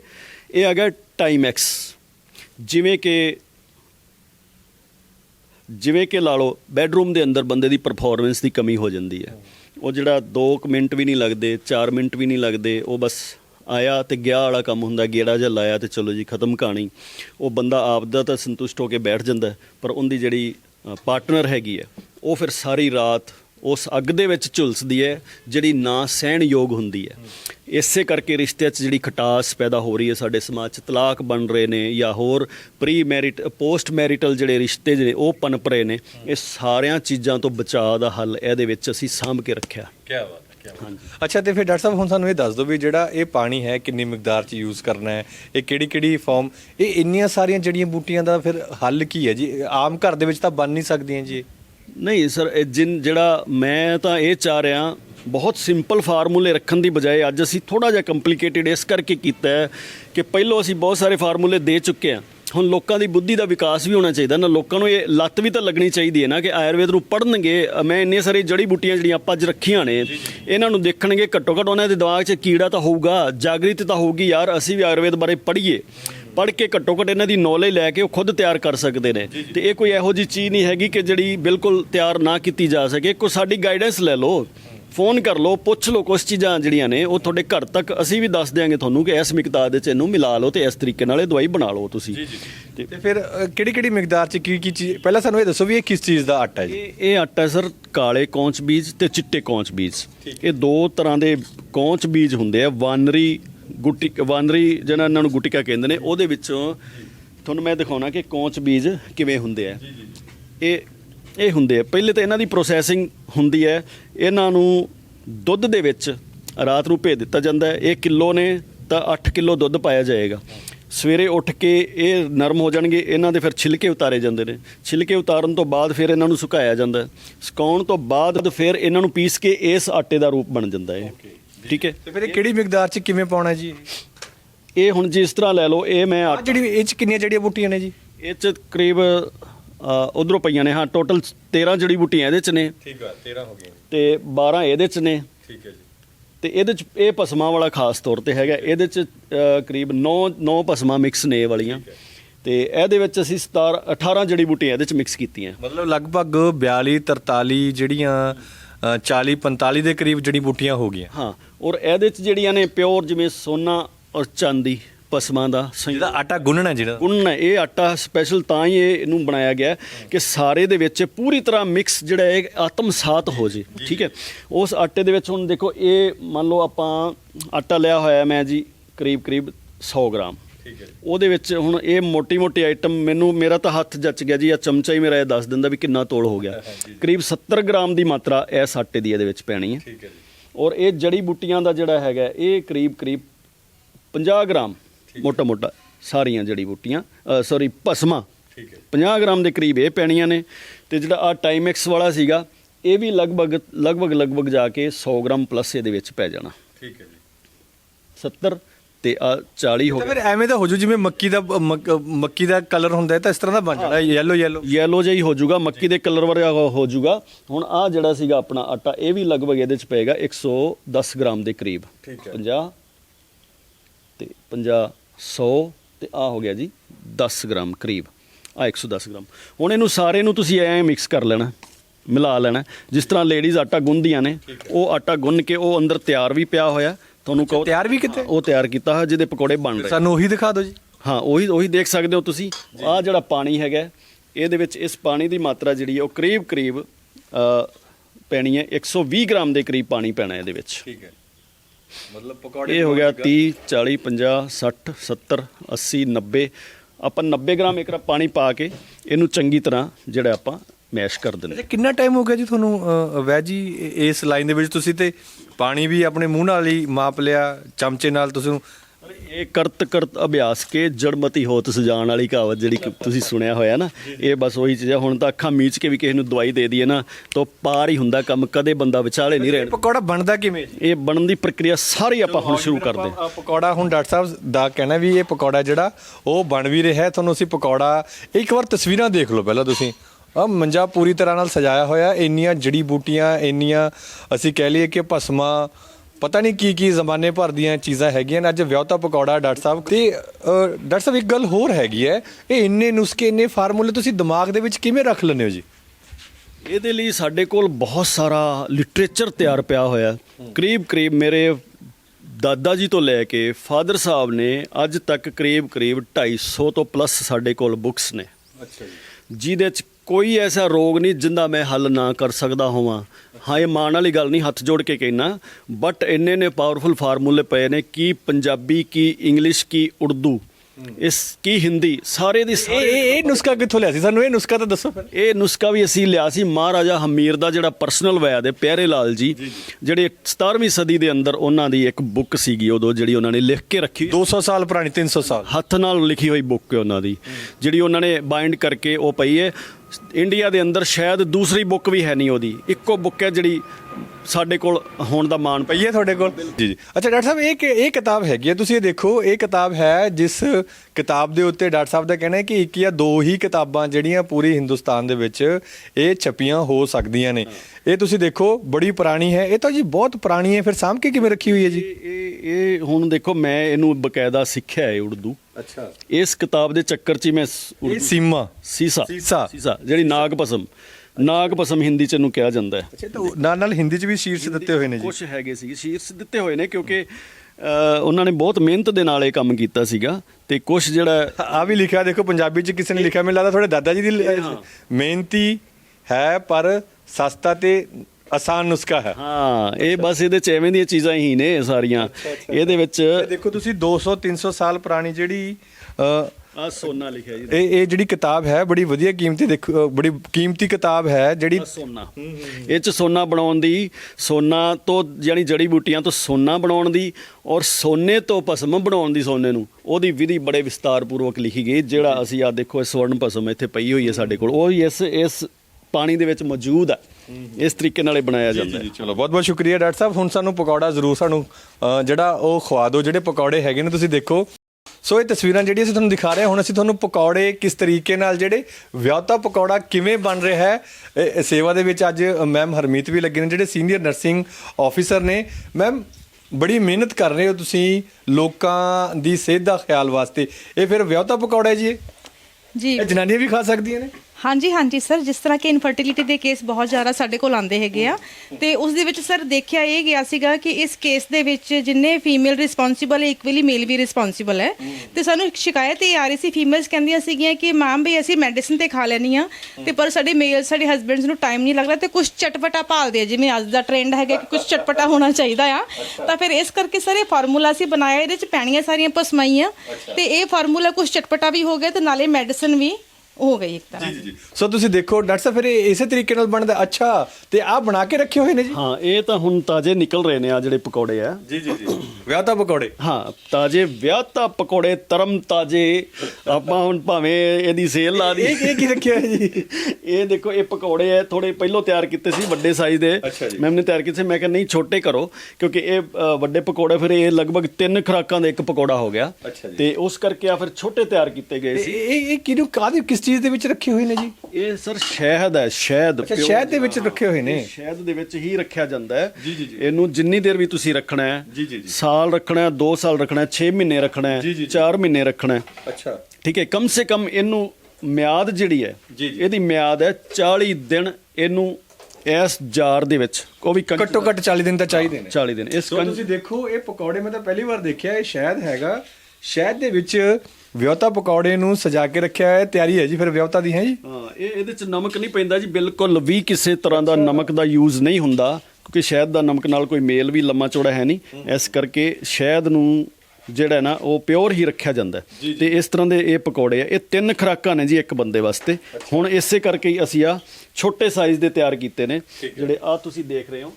ਇਹ ਹੈਗਾ ਟਾਈਮੈਕਸ ਜਿਵੇਂ ਕਿ ਜਿਵੇਂ ਕਿ ਲਾ ਲਓ ਬੈੱਡਰੂਮ ਦੇ ਅੰਦਰ ਬੰਦੇ ਦੀ ਪਰਫਾਰਮੈਂਸ ਦੀ ਕਮੀ ਹੋ ਜਾਂਦੀ ਹੈ। ਉਹ ਜਿਹੜਾ 2 ਮਿੰਟ ਵੀ ਨਹੀਂ ਲੱਗਦੇ 4 ਮਿੰਟ ਵੀ ਨਹੀਂ ਲੱਗਦੇ, ਉਹ ਬਸ ਆਇਆ ਤੇ ਗਿਆ ਵਾਲਾ ਕੰਮ ਹੁੰਦਾ, ਗੇੜਾ ਜਿਹਾ ਲਾਇਆ ਤੇ ਚਲੋ ਜੀ, ਖਤਮ ਕਹਾਣੀ। ਉਹ ਬੰਦਾ ਆਪ ਦਾ ਤਾਂ ਸੰਤੁਸ਼ਟ ਹੋ ਕੇ ਬੈਠ ਜਾਂਦਾ ਪਰ ਉਹਦੀ ਜਿਹੜੀ ਪਾਰਟਨਰ ਹੈਗੀ ਹੈ, ਉਹ ਫਿਰ ਸਾਰੀ ਰਾਤ ਉਸ ਅੱਗ ਦੇ ਵਿੱਚ ਝੁਲਸਦੀ ਹੈ, ਜਿਹੜੀ ਨਾ ਸਹਿਣ ਯੋਗ ਹੁੰਦੀ ਹੈ। ਇਸੇ ਕਰਕੇ ਰਿਸ਼ਤਿਆਂ 'ਚ ਜਿਹੜੀ ਖਟਾਸ ਪੈਦਾ ਹੋ ਰਹੀ ਹੈ ਸਾਡੇ ਸਮਾਜ 'ਚ ਤਲਾਕ ਬਣ ਰਹੇ ਨੇ ਜਾਂ ਹੋਰ ਪ੍ਰੀ ਮੈਰਿਟ ਪੋਸਟ ਮੈਰਿਟਲ ਜਿਹੜੇ ਰਿਸ਼ਤੇ ਜਿਹੜੇ ਉਹ ਪਨਪ ਰਹੇ ਨੇ ਇਹ ਸਾਰਿਆਂ ਚੀਜ਼ਾਂ ਤੋਂ ਬਚਾਅ ਦਾ ਹੱਲ ਇਹਦੇ ਵਿੱਚ ਅਸੀਂ ਸਾਂਭ ਕੇ ਰੱਖਿਆ। ਕੀ ਬਾਤ ਅੱਛਾ ਤੇ ਫਿਰ ਡਾਕਟਰ ਸਾਹਿਬ ਹੁਣ ਸਾਨੂੰ ਇਹ ਦੱਸ ਦਿਓ ਵੀ ਜਿਹੜਾ ਇਹ ਪਾਣੀ ਹੈ ਕਿੰਨੀ ਮਿਕਦਾਰ ਚ ਯੂਜ਼ ਕਰਨਾ ਹੈ ਇਹ ਕਿਹੜੀ ਕਿਹੜੀ ਫਾਰਮ ਇਹ ਇੰਨੀਆਂ ਸਾਰੀਆਂ ਜੜੀਆਂ ਬੂਟੀਆਂ ਦਾ ਫਿਰ ਹੱਲ ਕੀ ਹੈ ਜੀ? ਆਮ ਘਰ ਦੇ ਵਿੱਚ ਤਾਂ ਬਣ ਨਹੀਂ ਸਕਦੀਆਂ ਜੀ। ਨਹੀਂ ਸਰ ਇਹ ਜਿਨ ਜਿਹੜਾ ਮੈਂ ਤਾਂ ਇਹ ਚਾਹ ਰਿਹਾ ਬਹੁਤ ਸਿੰਪਲ ਫਾਰਮੂਲੇ ਰੱਖਣ ਦੀ ਬਜਾਏ ਅੱਜ ਅਸੀਂ ਥੋੜਾ ਜਿਹਾ ਕੰਪਲਿਕੇਟਿਡ ਇਸ ਕਰਕੇ ਕੀਤਾ ਹੈ ਕਿ ਪਹਿਲਾਂ ਅਸੀਂ ਬਹੁਤ ਸਾਰੇ ਫਾਰਮੂਲੇ ਦੇ ਚੁੱਕੇ ਹਾਂ। ਹੁਣ ਲੋਕਾਂ ਦੀ ਬੁੱਧੀ ਦਾ ਵਿਕਾਸ ਵੀ ਹੋਣਾ ਚਾਹੀਦਾ ਨਾ ਲੋਕਾਂ ਨੂੰ ਇਹ ਲੱਤ ਵੀ ਤਾਂ ਲੱਗਣੀ ਚਾਹੀਦੀ ਹੈ ਨਾ ਕਿ ਆਯੁਰਵੇਦ ਨੂੰ ਪੜ੍ਹਨਗੇ ਅ, ਮੈਂ ਇੰਨੇ ਸਾਰੇ ਜੜੀ ਬੂਟੀਆਂ ਜਿਹੜੀਆਂ ਆਪਾਂ ਅੱਜ ਰੱਖੀਆਂ ਨੇ ਇਹਨਾਂ ਨੂੰ ਦੇਖਣਗੇ ਘੱਟੋ ਘੱਟ ਉਹਨਾਂ ਦੇ ਦਿਮਾਗ 'ਚ ਕੀੜਾ ਤਾਂ ਹੋਊਗਾ ਜਾਗਰਿਤ ਤਾਂ ਹੋਊਗੀ ਯਾਰ ਅਸੀਂ ਵੀ ਆਯੁਰਵੇਦ ਬਾਰੇ ਪੜ੍ਹੀਏ। ਪੜ੍ਹ ਕੇ ਘੱਟੋ ਘੱਟ ਇਹਨਾਂ ਦੀ ਨੌਲੇਜ ਲੈ ਕੇ ਉਹ ਖੁਦ ਤਿਆਰ ਕਰ ਸਕਦੇ ਨੇ। ਤੇ ਇਹ ਕੋਈ ਇਹੋ ਜੀ ਚੀਜ਼ ਨਹੀਂ ਹੈਗੀ ਕਿ ਜਿਹੜੀ ਬਿਲਕੁਲ ਤਿਆਰ ਨਾ ਕੀਤੀ ਜਾ ਸਕੇ। ਕੋਈ ਸਾਡੀ ਗਾਈਡੈਂਸ ਲੈ ਲਓ। ਫੋਨ ਕਰ ਲਓ ਪੁੱਛ ਲਓ ਕੁਝ ਚੀਜ਼ਾਂ ਜਿਹੜੀਆਂ ਨੇ ਉਹ ਤੁਹਾਡੇ ਘਰ ਤੱਕ ਅਸੀਂ ਵੀ ਦੱਸ ਦਿਆਂਗੇ ਤੁਹਾਨੂੰ ਕਿ ਇਸ ਮਿਕਦਾਰ ਦੇ ਚ ਇਹਨੂੰ ਮਿਲਾ ਲਓ ਤੇ ਇਸ ਤਰੀਕੇ ਨਾਲ ਇਹ ਦਵਾਈ ਬਣਾ ਲਓ ਤੁਸੀਂ। ਤੇ ਤੇ ਫਿਰ ਕਿਹੜੀ ਕਿਹੜੀ ਮਿਕਦਾਰ ਚ ਕੀ ਕੀ ਚੀਜ਼ ਪਹਿਲਾਂ ਸਾਨੂੰ ਇਹ ਦੱਸੋ ਵੀ ਇਹ ਕਿਸ ਚੀਜ਼ ਦਾ ਆਟਾ ਹੈ ਜੀ? ਇਹ ਇਹ ਆਟਾ ਸਰ ਕਾਲੇ ਕੌਂਚ ਬੀਜ ਤੇ ਚਿੱਟੇ ਕੌਂਚ ਬੀਜ। ਇਹ ਦੋ ਤਰ੍ਹਾਂ ਦੇ ਕੌਂਚ ਬੀਜ ਹੁੰਦੇ ਆ ਵਾਨਰੀ ਗੁੱਟੀ ਵਾਨਰੀ ਜਿਹਨਾਂ ਇਹਨਾਂ ਨੂੰ ਗੁੱਟਿਕਾ ਕਹਿੰਦੇ ਨੇ ਉਹਦੇ ਵਿੱਚੋਂ ਤੁਹਾਨੂੰ ਮੈਂ ਦਿਖਾਉਣਾ ਕਿ ਕੌਂਚ ਬੀਜ ਕਿਵੇਂ ਹੁੰਦੇ ਆ। ਇਹ ਇਹ ਹੁੰਦੇ ਆ। ਪਹਿਲੇ ਤਾਂ ਇਹਨਾਂ ਦੀ ਪ੍ਰੋਸੈਸਿੰਗ ਹੁੰਦੀ ਹੈ। ਇਹਨਾਂ ਨੂੰ ਦੁੱਧ ਦੇ ਵਿੱਚ ਰਾਤ ਨੂੰ ਭੇਜ ਦਿੱਤਾ ਜਾਂਦਾ ਹੈ। ਇਹ ਕਿਲੋ ਨੇ ਤਾਂ 8 ਕਿਲੋ ਦੁੱਧ ਪਾਇਆ ਜਾਏਗਾ। ਸਵੇਰੇ ਉੱਠ ਕੇ ਇਹ ਨਰਮ ਹੋ ਜਾਣਗੇ। ਇਹਨਾਂ ਦੇ ਫਿਰ ਛਿਲਕੇ ਉਤਾਰੇ ਜਾਂਦੇ ਨੇ। ਛਿਲਕੇ ਉਤਾਰਨ ਤੋਂ ਬਾਅਦ ਫਿਰ ਇਹਨਾਂ ਨੂੰ ਸੁਕਾਇਆ ਜਾਂਦਾ ਸੁਕਾਉਣ ਤੋਂ ਬਾਅਦ ਫਿਰ ਇਹਨਾਂ ਨੂੰ ਪੀਸ ਕੇ ਇਸ ਆਟੇ ਦਾ ਰੂਪ ਬਣ ਜਾਂਦਾ ਹੈ। ਠੀਕ ਹੈ? ਤੇ ਫਿਰ ਇਹ ਕਿਹੜੀ ਮਿਕਦਾਰ ਚ ਕਿਵੇਂ ਪਾਉਣਾ ਜੀ? ਇਹ ਹੁਣ ਜਿਸ ਤਰ੍ਹਾਂ ਲੈ ਲਓ ਇਹ ਮੈਂ ਜਿਹੜੀ ਇਹ ਚ ਕਿੰਨੀਆਂ ਜੜੀਆਂ ਬੂਟੀਆਂ ਨੇ ਜੀ? ਇਹ ਚ ਕਰੀਬ ਉਧਰੋਂ ਪਈਆਂ ਨੇ ਹਾਂ ਟੋਟਲ 13 ਜੜੀ ਬੂਟੀਆਂ ਇਹਦੇ ਚ ਨੇ। ਠੀਕ ਆ 13 ਹੋ ਗਈਆਂ। ਤੇ 12 ਇਹਦੇ ਚ ਨੇ। ਠੀਕ ਹੈ ਜੀ। ਤੇ ਇਹਦੇ ਚ ਇਹ ਪਸਮਾ ਵਾਲਾ ਖਾਸ ਤੌਰ ਤੇ ਹੈਗਾ। ਇਹਦੇ ਚ ਕਰੀਬ 9 9 ਪਸਮਾ ਮਿਕਸ ਨੇ ਇਹ ਵਾਲੀਆਂ। ਤੇ ਇਹਦੇ ਵਿੱਚ ਅਸੀਂ 17 18 ਜੜੀ ਬੂਟੀਆਂ ਇਹਦੇ ਚ ਮਿਕਸ ਕੀਤੀਆਂ। ਮਤਲਬ ਲਗਭਗ 42 43 ਜਿਹੜੀਆਂ ਅ, 40 45 ਦੇ ਕਰੀਬ ਜੜੀ ਬੂਟੀਆਂ ਹੋ ਗਈਆਂ। ਹਾਂ ਔਰ ਇਹਦੇ ਚ ਜਿਹੜੀਆਂ ਨੇ ਪਿਓਰ ਜਿਵੇਂ ਸੋਨਾ ਔਰ ਚਾਂਦੀ। ਪਸਮਾ ਦਾ ਜਿਹਦਾ ਆਟਾ ਗੁੰਨਣਾ ਜਿਹੜਾ। ਗੁੰਨ ਹੈ ਇਹ ਆਟਾ ਸਪੈਸ਼ਲ ਤਾਂ ਹੀ ਇਹ ਇਹਨੂੰ ਬਣਾਇਆ ਗਿਆ ਕਿ ਸਾਰੇ ਦੇ ਵਿੱਚ ਪੂਰੀ ਤਰ੍ਹਾਂ ਮਿਕਸ ਜਿਹੜਾ ਹੈ ਆਤਮਸਾਤ ਹੋ ਜੇ ਠੀਕ ਹੈ? ਉਸ ਆਟੇ ਦੇ ਵਿੱਚ ਹੁਣ ਦੇਖੋ ਇਹ ਮੰਨ ਲਓ ਆਪਾਂ ਆਟਾ ਲਿਆ ਹੋਇਆ ਮੈਂ ਜੀ ਕਰੀਬ ਕਰੀਬ 100 ਗ੍ਰਾਮ। ਠੀਕ ਹੈ ਉਹਦੇ ਵਿੱਚ ਹੁਣ ਇਹ ਮੋਟੀ ਮੋਟੀ ਆਈਟਮ ਮੈਨੂੰ ਮੇਰਾ ਤਾਂ ਹੱਥ ਜੱਚ ਗਿਆ ਜੀ ਆ ਚਮਚਾ ਹੀ ਮੇਰਾ ਇਹ ਦੱਸ ਦਿੰਦਾ ਵੀ ਕਿੰਨਾ ਤੋਲ ਹੋ ਗਿਆ। ਕਰੀਬ 70 ਗ੍ਰਾਮ ਦੀ ਮਾਤਰਾ ਇਸ ਆਟੇ ਦੀ ਇਹਦੇ ਵਿੱਚ ਪੈਣੀ ਹੈ। ਠੀਕ ਹੈ ਜੀ। ਔਰ ਇਹ ਜੜੀ ਬੂਟੀਆਂ ਦਾ ਜਿਹੜਾ ਹੈਗਾ ਇਹ ਕਰੀਬ ਕਰੀਬ 50 ਗ੍ਰਾਮ ਮੋਟਾ ਮੋਟਾ ਸਾਰੀਆਂ ਜੜੀ ਬੂਟੀਆਂ ਸੌਰੀ ਭਸਮਾ। ਠੀਕ ਹੈ। 50 ਗ੍ਰਾਮ ਦੇ ਕਰੀਬ ਇਹ ਪੈਣੀਆਂ ਨੇ ਤੇ ਜਿਹੜਾ ਆ ਟਾਈਮੈਕਸ ਵਾਲਾ ਸੀਗਾ ਇਹ ਵੀ ਲਗਭਗ ਲਗਭਗ ਲਗਭਗ ਜਾ ਕੇ 100 ਗ੍ਰਾਮ ਪਲੱਸ ਇਹਦੇ ਵਿੱਚ ਪੈ ਜਾਣਾ। ਠੀਕ ਹੈ ਜੀ। 70 ਤੇ ਆ 40 ਹੋ ਤਾਂ ਗਿਆ। ਫਿਰ ਐਵੇਂ ਤਾਂ ਹੋ ਜੂ ਜਿਵੇਂ ਮੱਕੀ ਦਾ ਮੱਕ- ਦਾ ਕਲਰ ਹੁੰਦਾ ਹੈ ਤਾਂ ਇਸ ਤਰ੍ਹਾਂ ਦਾ ਬਣ ਜਾਣਾ ਯੈਲੋ ਯੈਲੋ ਯੈਲੋ ਜਿਹਾ ਹੀ ਹੋ ਜਾਊਗਾ ਮੱਕੀ ਦੇ ਕਲਰ ਵਰਗਾ ਹੋ- ਜਾਊਗਾ ਹੁਣ ਆ ਜਿਹੜਾ ਸੀਗਾ ਆਪਣਾ ਆਟਾ ਇਹ ਵੀ ਲਗਭਗ ਇਹਦੇ ਚ ਪਏਗਾ 110 ਗ੍ਰਾਮ ਦੇ ਕਰੀਬ। ਠੀਕ ਹੈ। 50 ਤੇ 50 100 ਤੇ ਆ ਹੋ ਗਿਆ ਜੀ 10 ਗ੍ਰਾਮ ਕਰੀਬ। ਆ 110 ਗ੍ਰਾਮ। ਹੁਣ ਇਹਨੂੰ ਸਾਰੇ ਨੂੰ ਤੁਸੀਂ ਐ ਮਿਕਸ ਕਰ ਲੈਣਾ ਮਿਲਾ ਲੈਣਾ। ਜਿਸ ਤਰ੍ਹਾਂ ਲੇਡੀਜ਼ ਆਟਾ ਗੁੰਨਦੀਆਂ ਨੇ ਉਹ ਆਟਾ ਗੁੰਨ ਕੇ ਉਹ ਅੰਦਰ ਤਿਆਰ ਵੀ ਪਿਆ ਹੋਇਆ। ਤੁਹਾਨੂੰ ਕਹੋ ਤਿਆਰ ਵੀ ਕਿਤੇ? ਉਹ ਤਿਆਰ ਕੀਤਾ ਹੋਇਆ ਜਿਹਦੇ ਪਕੌੜੇ ਬਣ ਰਹੇ। ਸਾਨੂੰ ਉਹੀ ਦਿਖਾ ਦਿਓ ਜੀ। ਹਾਂ ਉਹੀ ਉਹੀ ਦੇਖ ਸਕਦੇ ਹੋ ਤੁਸੀਂ। ਆਹ ਜਿਹੜਾ ਪਾਣੀ ਹੈਗਾ ਇਹਦੇ ਵਿੱਚ ਇਸ ਪਾਣੀ ਦੀ ਮਾਤਰਾ ਜਿਹੜੀ ਹੈ ਉਹ ਕਰੀਬ ਕਰੀਬ ਪੈਣੀ ਹੈ। 120 ਗ੍ਰਾਮ ਦੇ ਕਰੀਬ ਪਾਣੀ ਪੈਣਾ ਇਹਦੇ ਵਿੱਚ। ਠੀਕ ਹੈ। ਮਤਲਬ ਪਕੌੜੇ ਇਹ ਹੋ ਗਿਆ 30 40 50 60 70 80 90 ਆਪਾਂ 90 ਗ੍ਰਾਮ ਇੱਕ ਪਾਣੀ ਪਾ ਕੇ ਇਹਨੂੰ ਚੰਗੀ ਤਰ੍ਹਾਂ ਜਿਹੜਾ ਆਪਾਂ ਮੈਸ਼ ਕਰ ਦਿੰਦੇ ਹਾਂ ਕਿੰਨਾ ਟਾਈਮ ਹੋ ਗਿਆ ਜੀ ਤੁਹਾਨੂੰ ਵੈਜੀ ਇਸ ਲਾਈਨ ਦੇ ਵਿੱਚ ਤੁਸੀਂ ਤੇ ਪਾਣੀ ਵੀ ਆਪਣੇ ਮੂੰਹ ਨਾਲ ਹੀ ਮਾਪ ਲਿਆ ਚਮਚੇ ਨਾਲ ਤੁਸੀਂ ਇਹ ਕਰਤ ਕਰਤ ਅਭਿਆਸ ਕੇ ਜੜਮਤੀ ਹੋਤ ਸਜਾਣ ਵਾਲੀ ਕਹਾਵਤ ਜਿਹੜੀ ਕਿ ਤੁਸੀਂ ਸੁਣਿਆ ਹੋਇਆ ਨਾ ਇਹ ਬਸ ਉਹੀ ਚੀਜ਼ ਹੈ। ਹੁਣ ਤਾਂ ਅੱਖਾਂ ਮੀਚ ਕੇ ਵੀ ਕਿਸੇ ਨੂੰ ਦਵਾਈ ਦੇ ਦਈਏ ਨਾ ਤਾਂ ਪਾਰ ਹੀ ਹੁੰਦਾ ਕੰਮ ਕਦੇ ਬੰਦਾ ਵਿਚਾਲੇ ਨਹੀਂ ਰਹਿਣਾ ਪਕੌੜਾ ਬਣਦਾ ਕਿਵੇਂ? ਜੀ ਇਹ ਬਣਨ ਦੀ ਪ੍ਰਕਿਰਿਆ ਸਾਰੀ ਆਪਾਂ ਹੁਣ ਸ਼ੁਰੂ ਕਰਦੇ ਹਾਂ ਪਕੌੜਾ ਹੁਣ ਡਾਕਟਰ ਸਾਹਿਬ ਦਾ ਕਹਿਣਾ ਵੀ ਇਹ ਪਕੌੜਾ ਜਿਹੜਾ ਉਹ ਬਣ ਵੀ ਰਿਹਾ। ਤੁਹਾਨੂੰ ਅਸੀਂ ਪਕੌੜਾ ਇੱਕ ਵਾਰ ਤਸਵੀਰਾਂ ਦੇਖ ਲਓ ਪਹਿਲਾਂ ਤੁਸੀਂ। ਆ ਮੰਜਾ ਪੂਰੀ ਤਰ੍ਹਾਂ ਨਾਲ ਸਜਾਇਆ ਹੋਇਆ ਇੰਨੀਆਂ ਜੜੀ ਬੂਟੀਆਂ ਇੰਨੀਆਂ ਅਸੀਂ ਕਹਿ ਲਈਏ ਕਿ ਭਸਮਾ ਪਤਾ ਨਹੀਂ ਕੀ ਕੀ ਜ਼ਮਾਨੇ ਭਰ ਦੀਆਂ ਚੀਜ਼ਾਂ ਹੈਗੀਆਂ ਨੇ। ਅੱਜ ਵਿਆਹਤਾ ਪਕੌੜਾ ਡਾਕਟਰ ਸਾਹਿਬ ਤੇ ਅ, ਡਾਕਟਰ ਸਾਹਿਬ ਇੱਕ ਗੱਲ ਹੋਰ ਹੈਗੀ ਹੈ ਇਹ ਇੰਨੇ ਨੁਸਖੇ ਇੰਨੇ ਫਾਰਮੂਲੇ ਤੁਸੀਂ ਦਿਮਾਗ ਦੇ ਵਿੱਚ ਕਿਵੇਂ ਰੱਖ ਲੈਂਦੇ ਹੋ ਜੀ ਇਹਦੇ ਲਈ ਸਾਡੇ ਕੋਲ ਬਹੁਤ ਸਾਰਾ ਲਿਟਰੇਚਰ ਤਿਆਰ ਪਿਆ ਹੋਇਆ ਹੈ। ਕਰੀਬ ਕਰੀਬ ਮੇਰੇ ਦਾਦਾ ਜੀ ਤੋਂ ਲੈ ਕੇ ਫਾਦਰ ਸਾਹਿਬ ਨੇ ਅੱਜ ਤੱਕ ਕਰੀਬ ਕਰੀਬ 250 ਤੋਂ ਪਲੱਸ ਸਾਡੇ ਕੋਲ ਬੁੱਕਸ ਨੇ ਅੱਛਾ ਜੀ ਜਿਹਦੇ ਚ ਕੋਈ ਐਸਾ ਰੋਗ ਨਹੀਂ ਜਿੰਦਾ ਮੈਂ ਹੱਲ ਨਾ ਕਰ ਸਕਦਾ ਹੋਵਾਂ। ਹਾਂ ਇਹ ਮਾਣ ਵਾਲੀ ਗੱਲ ਨਹੀਂ ਹੱਥ ਜੋੜ ਕੇ ਕਹਿਣਾ ਬਟ ਇੰਨੇ ਨੇ ਪਾਵਰਫੁਲ ਫਾਰਮੂਲੇ ਪਏ ਨੇ ਕੀ ਪੰਜਾਬੀ ਕੀ ਇੰਗਲਿਸ਼ ਕੀ ਉਰਦੂ ਇਸ ਕੀ ਹਿੰਦੀ ਸਾਰੇ ਦੀ ਇਹ ਸਾਰੇ ਇਹ ਨੁਸਖਾ ਕਿੱਥੋਂ ਲਿਆ ਸੀ? ਸਾਨੂੰ ਇਹ ਨੁਸਖਾ ਤਾਂ ਦੱਸੋ ਫਿਰ ਇਹ ਨੁਸਖਾ ਵੀ ਅਸੀਂ ਲਿਆ ਸੀ ਮਹਾਰਾਜਾ ਹਮੀਰ ਦਾ ਜਿਹੜਾ ਪਰਸਨਲ ਵੈਦ ਹੈ ਪਿਆਰੇ ਲਾਲ ਜੀ। ਜਿਹੜੇ 17ਵੀਂ ਸਦੀ ਦੇ ਅੰਦਰ ਉਹਨਾਂ ਦੀ ਇੱਕ ਬੁੱਕ ਸੀਗੀ ਉਦੋਂ ਜਿਹੜੀ ਉਹਨਾਂ ਨੇ ਲਿਖ ਕੇ ਰੱਖੀ। 200 ਸਾਲ ਪੁਰਾਣੀ 300 ਸਾਲ। ਹੱਥ ਨਾਲ ਲਿਖੀ ਹੋਈ ਬੁੱਕ ਹੈ ਉਹਨਾਂ ਦੀ। ਜਿਹੜੀ ਉਹਨਾਂ ਨੇ ਬਾਈਂਡ ਕਰਕੇ ਉਹ ਪਈ ਹੈ। ਇੰਡੀਆ ਦੇ ਅੰਦਰ ਸ਼ਾਇਦ ਦੂਸਰੀ ਬੁੱਕ ਵੀ ਹੈ ਨਹੀਂ ਉਹਦੀ। ਇੱਕੋ ਬੁੱਕ ਹੈ ਜਿਹੜੀ ਸਾਡੇ ਕੋਲ ਹੋਣ ਦਾ ਮਾਣ ਪਈ ਹੈ ਤੁਹਾਡੇ ਕੋਲ? ਜੀ ਜੀ। ਅੱਛਾ ਡਾਕਟਰ ਸਾਹਿਬ ਇਹ ਕਿ- ਇਹ ਕਿਤਾਬ ਹੈਗੀ ਹੈ। ਤੁਸੀਂ ਇਹ ਦੇਖੋ ਇਹ ਕਿਤਾਬ ਹੈ ਜਿਸ ਕਿਤਾਬ ਦੇ ਉੱਤੇ ਡਾਕਟਰ ਸਾਹਿਬ ਦਾ ਕਹਿਣਾ ਹੈ ਕਿ ਇੱਕ ਜਾਂ ਦੋ ਹੀ ਕਿਤਾਬਾਂ ਜਿਹੜੀਆਂ ਪੂਰੀ ਹਿੰਦੁਸਤਾਨ ਦੇ ਵਿੱਚ ਇਹ ਛਪੀਆਂ ਹੋ ਸਕਦੀਆਂ ਨੇ। ਇਹ ਤੁਸੀਂ ਦੇਖੋ ਬੜੀ ਪੁਰਾਣੀ ਹੈ। ਇਹ ਤਾਂ ਜੀ ਬਹੁਤ ਪੁਰਾਣੀ ਹੈ। ਫਿਰ ਸਾਂਭ ਕੇ ਕਿਵੇਂ ਰੱਖੀ ਹੋਈ ਹੈ ਜੀ? ਇਹ ਇਹ ਇਹ ਹੁਣ ਦੇਖੋ ਮੈਂ ਇਹਨੂੰ ਬਕਾਇਦਾ ਸਿੱਖਿਆ ਹੈ ਉਰਦੂ। ਅੱਛਾ। ਇਸ ਕਿਤਾਬ ਦੇ ਚੱਕਰ 'ਚ ਹੀ ਮੈਂ ਸ- ਇਹ ਉਰਦੂ ਸੀਮਾ। ਸੀਸਾ। ਸੀਸਾ। ਸੀਸਾ ਜਿਹੜੀ ਨਾਗ ਭਸਮ। ਨਾਗ ਭਸਮ ਹਿੰਦੀ 'ਚ ਇਹਨੂੰ ਕਿਹਾ ਜਾਂਦਾ ਹੈ। ਅੱਛਾ ਤਾਂ ਨਾਲ ਨਾਲ ਹਿੰਦੀ 'ਚ ਵੀ ਸ਼ੀਰਸ਼ ਦਿੱਤੇ ਹੋਏ ਨੇ ਜੀ। ਕੁਝ ਹੈਗੇ ਸੀ ਸ਼ੀਰਸ਼ ਦਿੱਤੇ ਹੋਏ ਨੇ ਕਿਉਂਕਿ ਉਹਨਾਂ ਨੇ ਬਹੁਤ ਮਿਹਨਤ ਦੇ ਨਾਲ ਇਹ ਕੰਮ ਕੀਤਾ ਸੀਗਾ ਤੇ ਕੁਝ ਜਿਹੜਾ ਆ ਵੀ ਲਿਖਿਆ ਦੇਖੋ ਪੰਜਾਬੀ 'ਚ ਕਿਸੇ ਨੇ ਲਿਖਿਆ ਮੈਨੂੰ ਲੱਗਦਾ ਤੁਹਾਡੇ ਦਾਦਾ ਜੀ ਦੀ। ਮਿਹਨਤੀ ਹੈ ਪਰ ਸਸਤਾ ਤੇ ਆਸਾਨ ਨੁਸਖਾ ਹੈ। ਹਾਂ ਇਹ ਬਸ ਇਹਦੇ ਚ ਐਵੇਂ ਦੀਆਂ ਚੀਜ਼ਾਂ ਹੀ ਨੇ ਸਾਰੀਆਂ। ਇਹਦੇ ਵਿੱਚ ਦੇਖੋ ਤੁਸੀਂ 200 300 ਸਾਲ ਪੁਰਾਣੀ ਜਿਹੜੀ ਆ ਸੋਨਾ ਲਿਖਿਆ ਜੀ। ਇਹ ਇਹ ਜਿਹੜੀ ਕਿਤਾਬ ਹੈ ਬੜੀ ਵਧੀਆ ਕੀਮਤੀ ਦੇਖੋ ਬੜੀ ਕੀਮਤੀ ਕਿਤਾਬ ਹੈ ਜਿਹੜੀ ਆਹ ਸੋਨਾ। ਇਹ ਚ ਸੋਨਾ ਬਣਾਉਣ ਦੀ ਸੋਨਾ ਤੋਂ ਯਾਨੀ ਜੜੀ ਬੂਟੀਆਂ ਤੋਂ ਸੋਨਾ ਬਣਾਉਣ ਦੀ ਔਰ ਸੋਨੇ ਤੋਂ ਭਸਮ ਬਣਾਉਣ ਦੀ ਸੋਨੇ ਨੂੰ ਉਹਦੀ ਵਿਧੀ ਬੜੇ ਵਿਸਤਾਰਪੂਰਵਕ ਲਿਖੀ ਗਈ ਜਿਹੜਾ ਅਸੀਂ ਆ ਦੇਖੋ ਇਹ ਸਵਰਨ ਭਸਮ ਇੱਥੇ ਪਈ ਹੋਈ ਹੈ ਸਾਡੇ ਕੋਲ। ਉਹ ਇਸ ਇਸ ਪਾਣੀ ਦੇ ਵਿੱਚ ਮੌਜੂਦ ਹੈ। ਇਸ ਤਰੀਕੇ ਨਾਲ ਇਹ ਬਣਾਇਆ ਜਾਂਦਾ ਹੈ। ਜੀ ਚਲੋ ਬਹੁਤ ਬਹੁਤ ਸ਼ੁਕਰੀਆ ਡਾਕਟਰ ਸਾਹਿਬ। ਹੁਣ ਸਾਨੂੰ ਪਕੌੜਾ ਜ਼ਰੂਰ ਸਾਨੂੰ ਅ, ਜਿਹੜਾ ਉਹ ਖਵਾ ਦਿਓ ਜਿਹੜੇ ਪਕੌੜੇ ਹੈਗੇ ਨੇ ਤੁਸੀਂ ਦੇਖੋ। ਸੋ ਇਹ ਤਸਵੀਰਾਂ ਜਿਹੜੀਆਂ ਅਸੀਂ ਤੁਹਾਨੂੰ ਦਿਖਾ ਰਹੇ ਹਾਂ ਹੁਣ ਅਸੀਂ ਤੁਹਾਨੂੰ ਪਕੌੜੇ ਕਿਸ ਤਰੀਕੇ ਨਾਲ ਜਿਹੜੇ ਵਿਆਹਤਾ ਪਕੌੜਾ ਕਿਵੇਂ ਬਣ ਰਿਹਾ ਹੈ ਇਹ- ਇਹ ਸੇਵਾ ਦੇ ਵਿੱਚ ਅੱਜ ਮੈਮ ਹਰਮੀਤ ਵੀ ਲੱਗੇ ਨੇ ਜਿਹੜੇ ਸੀਨੀਅਰ ਨਰਸਿੰਗ ਆਫੀਸਰ ਨੇ। ਮੈਮ ਬੜੀ ਮਿਹਨਤ ਕਰ ਰਹੇ ਹੋ ਤੁਸੀਂ ਲੋਕਾਂ ਦੀ ਸਿਹਤ ਦਾ ਖਿਆਲ ਵਾਸਤੇ। ਇਹ ਫਿਰ ਵਿਆਹਤਾ ਪਕੌੜਾ ਹੈ ਜੀ ਇਹ? ਜੀ। ਇਹ ਜਨਾਨੀਆਂ ਵੀ ਖਾ ਸਕਦੀਆਂ ਨੇ? ਹਾਂਜੀ ਹਾਂਜੀ ਸਰ ਜਿਸ ਤਰ੍ਹਾਂ ਕਿ ਇਨਫਰਟੀਲਿਟੀ ਦੇ ਕੇਸ ਬਹੁਤ ਜ਼ਿਆਦਾ ਸਾਡੇ ਕੋਲ ਆਉਂਦੇ ਹੈਗੇ ਆ। ਤੇ ਉਸ ਦੇ ਵਿੱਚ ਸਰ ਦੇਖਿਆ ਇਹ ਗਿਆ ਸੀਗਾ ਕਿ ਇਸ ਕੇਸ ਦੇ ਵਿੱਚ ਜਿੰਨੇ ਫੀਮੇਲ ਰਿਸਪੌਂਸਿਬਲ ਹੈ ਇਕੁਅਲੀ ਮੇਲ ਵੀ ਰਿਸਪੌਂਸਿਬਲ ਹੈ। ਤੇ ਸਾਨੂੰ ਇੱਕ ਸ਼ਿਕਾਇਤ ਇਹ ਆ ਰਹੀ ਸੀ ਫੀਮੇਲਸ ਕਹਿੰਦੀਆਂ ਸੀਗੀਆਂ ਕਿ ਮੈਮ ਵੀ ਅਸੀਂ ਮੈਡੀਸਿਨ ਤੇ ਖਾ ਲੈਣੀ ਆ ਤੇ ਪਰ ਸਾਡੇ ਮੇਲ ਸਾਡੇ ਹਸਬੰਡਸ ਨੂੰ ਟਾਈਮ ਨਹੀਂ ਲੱਗਦਾ ਤੇ ਕੁਝ ਚਟਪਟਾ ਭਾਲਦੇ ਆ ਜਿਵੇਂ ਅੱਜ ਦਾ ਟ੍ਰੈਂਡ ਹੈਗਾ ਕਿ ਕੁਝ ਚਟਪਟਾ ਹੋਣਾ ਚਾਹੀਦਾ ਆ। ਤਾਂ ਫਿਰ ਇਸ ਕਰਕੇ ਸਰ ਇਹ ਫਾਰਮੂਲਾ ਅਸੀਂ ਬਣਾਇਆ ਇਹਦੇ ਚ ਪੈਣੀਆਂ ਸਾਰੀਆਂ ਪਸਮਾਈਆਂ। ਤੇ ਇਹ ਫਾਰਮੂਲਾ ਕੁਝ ਚਟਪਟਾ ਵੀ ਹੋ ਗਿਆ ਤੇ ਨਾਲੇ ਮੈਡੀਸਿਨ ਵੀ ਹੋ ਗਈ ਇੱਕ ਤਰ੍ਹਾਂ ਦੀ। ਜੀ। ਸੋ ਤੁਸੀਂ ਦੇਖੋ ਡਾਕਟਰ ਸਾਹਿਬ ਫਿਰ ਇਹ ਇਸੇ ਤਰੀਕੇ ਨਾਲ ਬਣਦਾ। ਅੱਛਾ ਤੇ ਆਹ ਬਣਾ ਕੇ ਰੱਖੇ ਹੋਏ ਨੇ ਜੀ? ਹਾਂ ਇਹ ਤਾਂ ਹੁਣ ਤਾਜ਼ੇ ਨਿਕਲ ਰਹੇ ਨੇ ਆ ਜਿਹੜੇ ਪਕੌੜੇ ਆ। ਜੀ ਜੀ ਜੀ। ਵਿਆਹ ਤਾਂ ਪਕੌੜੇ। ਹਾਂ ਤਾਜ਼ੇ ਵਿਆਹਤਾ ਪਕੌੜੇ ਤਰਮ ਤਾਜ਼ੇ। ਆਪਾਂ ਹੁਣ ਭਾਵੇਂ ਇਹਦੀ ਸੇਲ ਲਾ ਦੀ ਇਹ ਇਹ ਕੀ ਰੱਖਿਆ ਹੈ ਜੀ? ਇਹ ਦੇਖੋ ਇਹ ਪਕੌੜੇ ਐ ਥੋੜੇ ਪਹਿਲਾਂ ਤਿਆਰ ਕੀਤੇ ਸੀ ਵੱਡੇ ਸਾਈਜ਼ ਦੇ। ਅੱਛਾ ਜੀ। ਮੈਮ ਨੇ ਤਿਆਰ ਕੀਤੇ ਸੀ ਮੈਂ ਕਿਹਾ ਨਹੀਂ ਛੋਟੇ ਕਰੋ ਕਿਉਂਕਿ ਇਹ ਅ, ਵੱਡੇ ਪਕੌੜੇ ਫਿਰ ਇਹ ਲਗਭਗ ਤਿੰਨ ਖੁਰਾਕਾਂ ਦਾ ਇੱਕ ਪਕੌੜਾ ਹੋ ਗਿਆ। ਅੱਛਾ ਜੀ। ਤੇ ਉਸ ਕਰਕੇ ਆ ਫਿਰ ਛੋਟੇ ਤਿਆਰ ਕੀਤੇ ਗਏ ਸੀ। ਇਹ ਇਹ ਇਹ ਕਿਹਨੂੰ ਕਾਹਦੀ ਕਿਸ ਚੀਜ਼ ਦੇ ਵਿੱਚ ਰੱਖੇ ਹੋਏ ਨੇ ਜੀ? ਇਹ ਸਰ ਸ਼ਹਿਦ ਹੈ ਸ਼ਹਿਦ। ਅੱਛਾ pure- ਸ਼ਹਿਦ ਦੇ ਵਿੱਚ ਰੱਖੇ ਹੋਏ ਨੇ। ਇਹ ਸ਼ਹਿਦ ਦੇ ਵਿੱਚ ਹੀ ਰੱਖਿਆ ਜਾਂਦਾ ਹੈ। ਜੀ, ਜੀ, ਜੀ। ਇਹਨੂੰ ਜਿੰਨੀ ਦੇਰ ਵੀ ਤੁਸੀਂ ਰੱਖਣਾ ਹੈ ਜੀ, ਜੀ, ਜੀ। ਸਾਲ ਰੱਖਣਾ ਹੈ 2 ਸਾਲ ਰੱਖਣਾ ਹੈ 6 ਮਹੀਨੇ ਰੱਖਣਾ ਹੈ ਜੀ, ਜੀ, ਜੀ। 4 ਮਹੀਨੇ ਰੱਖਣਾ ਹੈ। ਅੱਛਾ। ਠੀਕ ਹੈ ਕਮ ਸੇ ਕਮ ਇਹਨੂੰ ਮਿਆਦ ਜਿਹੜੀ ਹੈ ਜੀ, ਜੀ। ਇਹਦੀ ਮਿਆਦ ਹੈ 40 ਦਿਨ ਇਹਨੂੰ ਇਸ ਜਾਰ ਦੇ ਵਿੱਚ। ਉਹ ਵੀ ਕੰਚ- ਘੱਟੋ ਘੱਟ 40 ਦਿਨ ਤਾਂ ਚਾਹੀਦੇ ਨੇ। 40 ਦਿਨ। ਇਸ ਸੋ ਕੰਚ- ਤੁਸੀਂ ਦੇਖੋ ਇਹ ਪਕੌੜੇ ਮੈਂ ਤਾਂ ਪਹਿਲੀ ਵਾਰ ਦੇਖਿਆ ਇਹ ਸ਼ਹਿਦ ਹੈਗਾ। ਸ਼ਹਿਦ ਦੇ ਵਿੱਚ ਵਿਆਹਤਾ ਪਕੌੜੇ ਨੂੰ ਸਜਾ ਕੇ ਰੱਖਿਆ ਹੈ ਤਿਆਰੀ ਹੈ ਜੀ ਫਿਰ ਵਿਆਹਤਾ ਦੀ ਹੈ ਜੀ? ਹਾਂ ਇਹ ਇਹਦੇ ਚ ਨਮਕ ਨਹੀਂ ਪੈਂਦਾ ਜੀ ਬਿਲਕੁਲ ਵੀ ਕਿਸੇ ਤਰ੍ਹਾਂ ਦਾ ਨਮਕ ਦਾ ਯੂਜ਼ ਨਹੀਂ ਹੁੰਦਾ ਕਿਉਂਕਿ ਸ਼ਹਿਦ ਦਾ ਨਮਕ ਨਾਲ ਕੋਈ ਮੇਲ ਵੀ ਲੰਮਾ ਚੌੜਾ ਹੈ ਨਹੀਂ। ਇਸ ਕਰਕੇ ਸ਼ਹਿਦ ਨੂੰ ਜਿਹੜਾ ਨਾ ਉਹ ਪਿਓਰ ਹੀ ਰੱਖਿਆ ਜਾਂਦਾ। ਤੇ ਇਸ ਤਰ੍ਹਾਂ ਦੇ ਇਹ ਪਕੌੜੇ ਆ ਇਹ ਤਿੰਨ ਖੁਰਾਕਾਂ ਨੇ ਜੀ ਇੱਕ ਬੰਦੇ ਵਾਸਤੇ। ਹੁਣ ਇਸੇ ਕਰਕੇ ਹੀ ਅਸੀਂ ਆ ਛੋਟੇ ਸਾਈਜ਼ ਦੇ ਤਿਆਰ ਕੀਤੇ ਨੇ ਜਿਹੜੇ ਆ ਤੁਸੀਂ ਦੇਖ ਰਹੇ ਹੋ।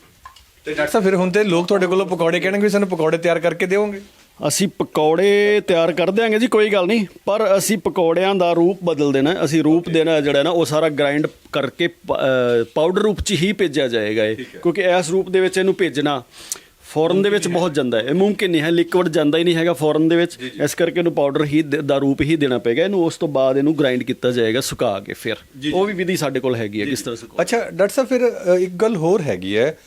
ਤੇ ਡਾਕਟਰ ਸਾਹਿਬ ਫਿਰ ਹੁਣ ਤੇ ਲੋਕ ਤੁਹਾਡੇ ਕੋਲੋਂ ਪਕੌੜੇ ਕਹਿਣਗੇ ਵੀ ਸਾਨੂੰ ਪਕੌੜੇ ਤਿਆਰ ਕਰਕੇ ਦਿਓਗੇ। ਅਸੀਂ ਪਕੌੜੇ ਤਿਆਰ ਕਰ ਦਿਆਂਗੇ ਜੀ ਕੋਈ ਗੱਲ ਨਹੀਂ। ਪਰ ਅਸੀਂ ਪਕੌੜਿਆਂ ਦਾ ਰੂਪ ਬਦਲ ਦੇਣਾ। ਅਸੀਂ ਰੂਪ ਦੇਣਾ ਜਿਹੜਾ ਨਾ ਉਹ ਸਾਰਾ ਗ੍ਰਾਈਂਡ ਕਰਕੇ ਪਾਊਡਰ ਰੂਪ 'ਚ ਹੀ ਭੇਜਿਆ ਜਾਏਗਾ ਇਹ। ਕਿਉਂਕਿ ਇਸ ਰੂਪ ਦੇ ਵਿੱਚ ਇਹਨੂੰ ਭੇਜਣਾ ਫੋਰਨ ਦੇ ਵਿੱਚ ਬਹੁਤ ਜਾਂਦਾ ਹੈ। ਇਹ ਮੁਮਕਿਨ ਨਹੀਂ ਹੈ ਲਿਕਵਿਡ ਜਾਂਦਾ ਹੀ ਨਹੀਂ ਹੈਗਾ ਫੋਰਨ ਦੇ ਵਿੱਚ। ਇਸ ਕਰਕੇ ਇਹਨੂੰ ਪਾਊਡਰ ਹੀ ਦ- ਦਾ ਰੂਪ ਹੀ ਦੇਣਾ ਪਏਗਾ। ਇਹਨੂੰ ਉਸ ਤੋਂ ਬਾਅਦ ਇਹਨੂੰ ਗ੍ਰਾਈਂਡ ਕੀਤਾ ਜਾਏਗਾ ਸੁਕਾ ਕੇ ਫਿਰ। ਉਹ ਵੀ ਵਿਧੀ ਸਾਡੇ ਕੋਲ ਹੈਗੀ ਹੈ ਕਿਸ ਤਰ੍ਹਾਂ ਸੁਕਾ ਅੱਛਾ ਡਾਕਟਰ ਸਾਹਿਬ ਫਿਰ ਇੱਕ ਗੱਲ ਹੋਰ ਹੈਗੀ ਹੈ।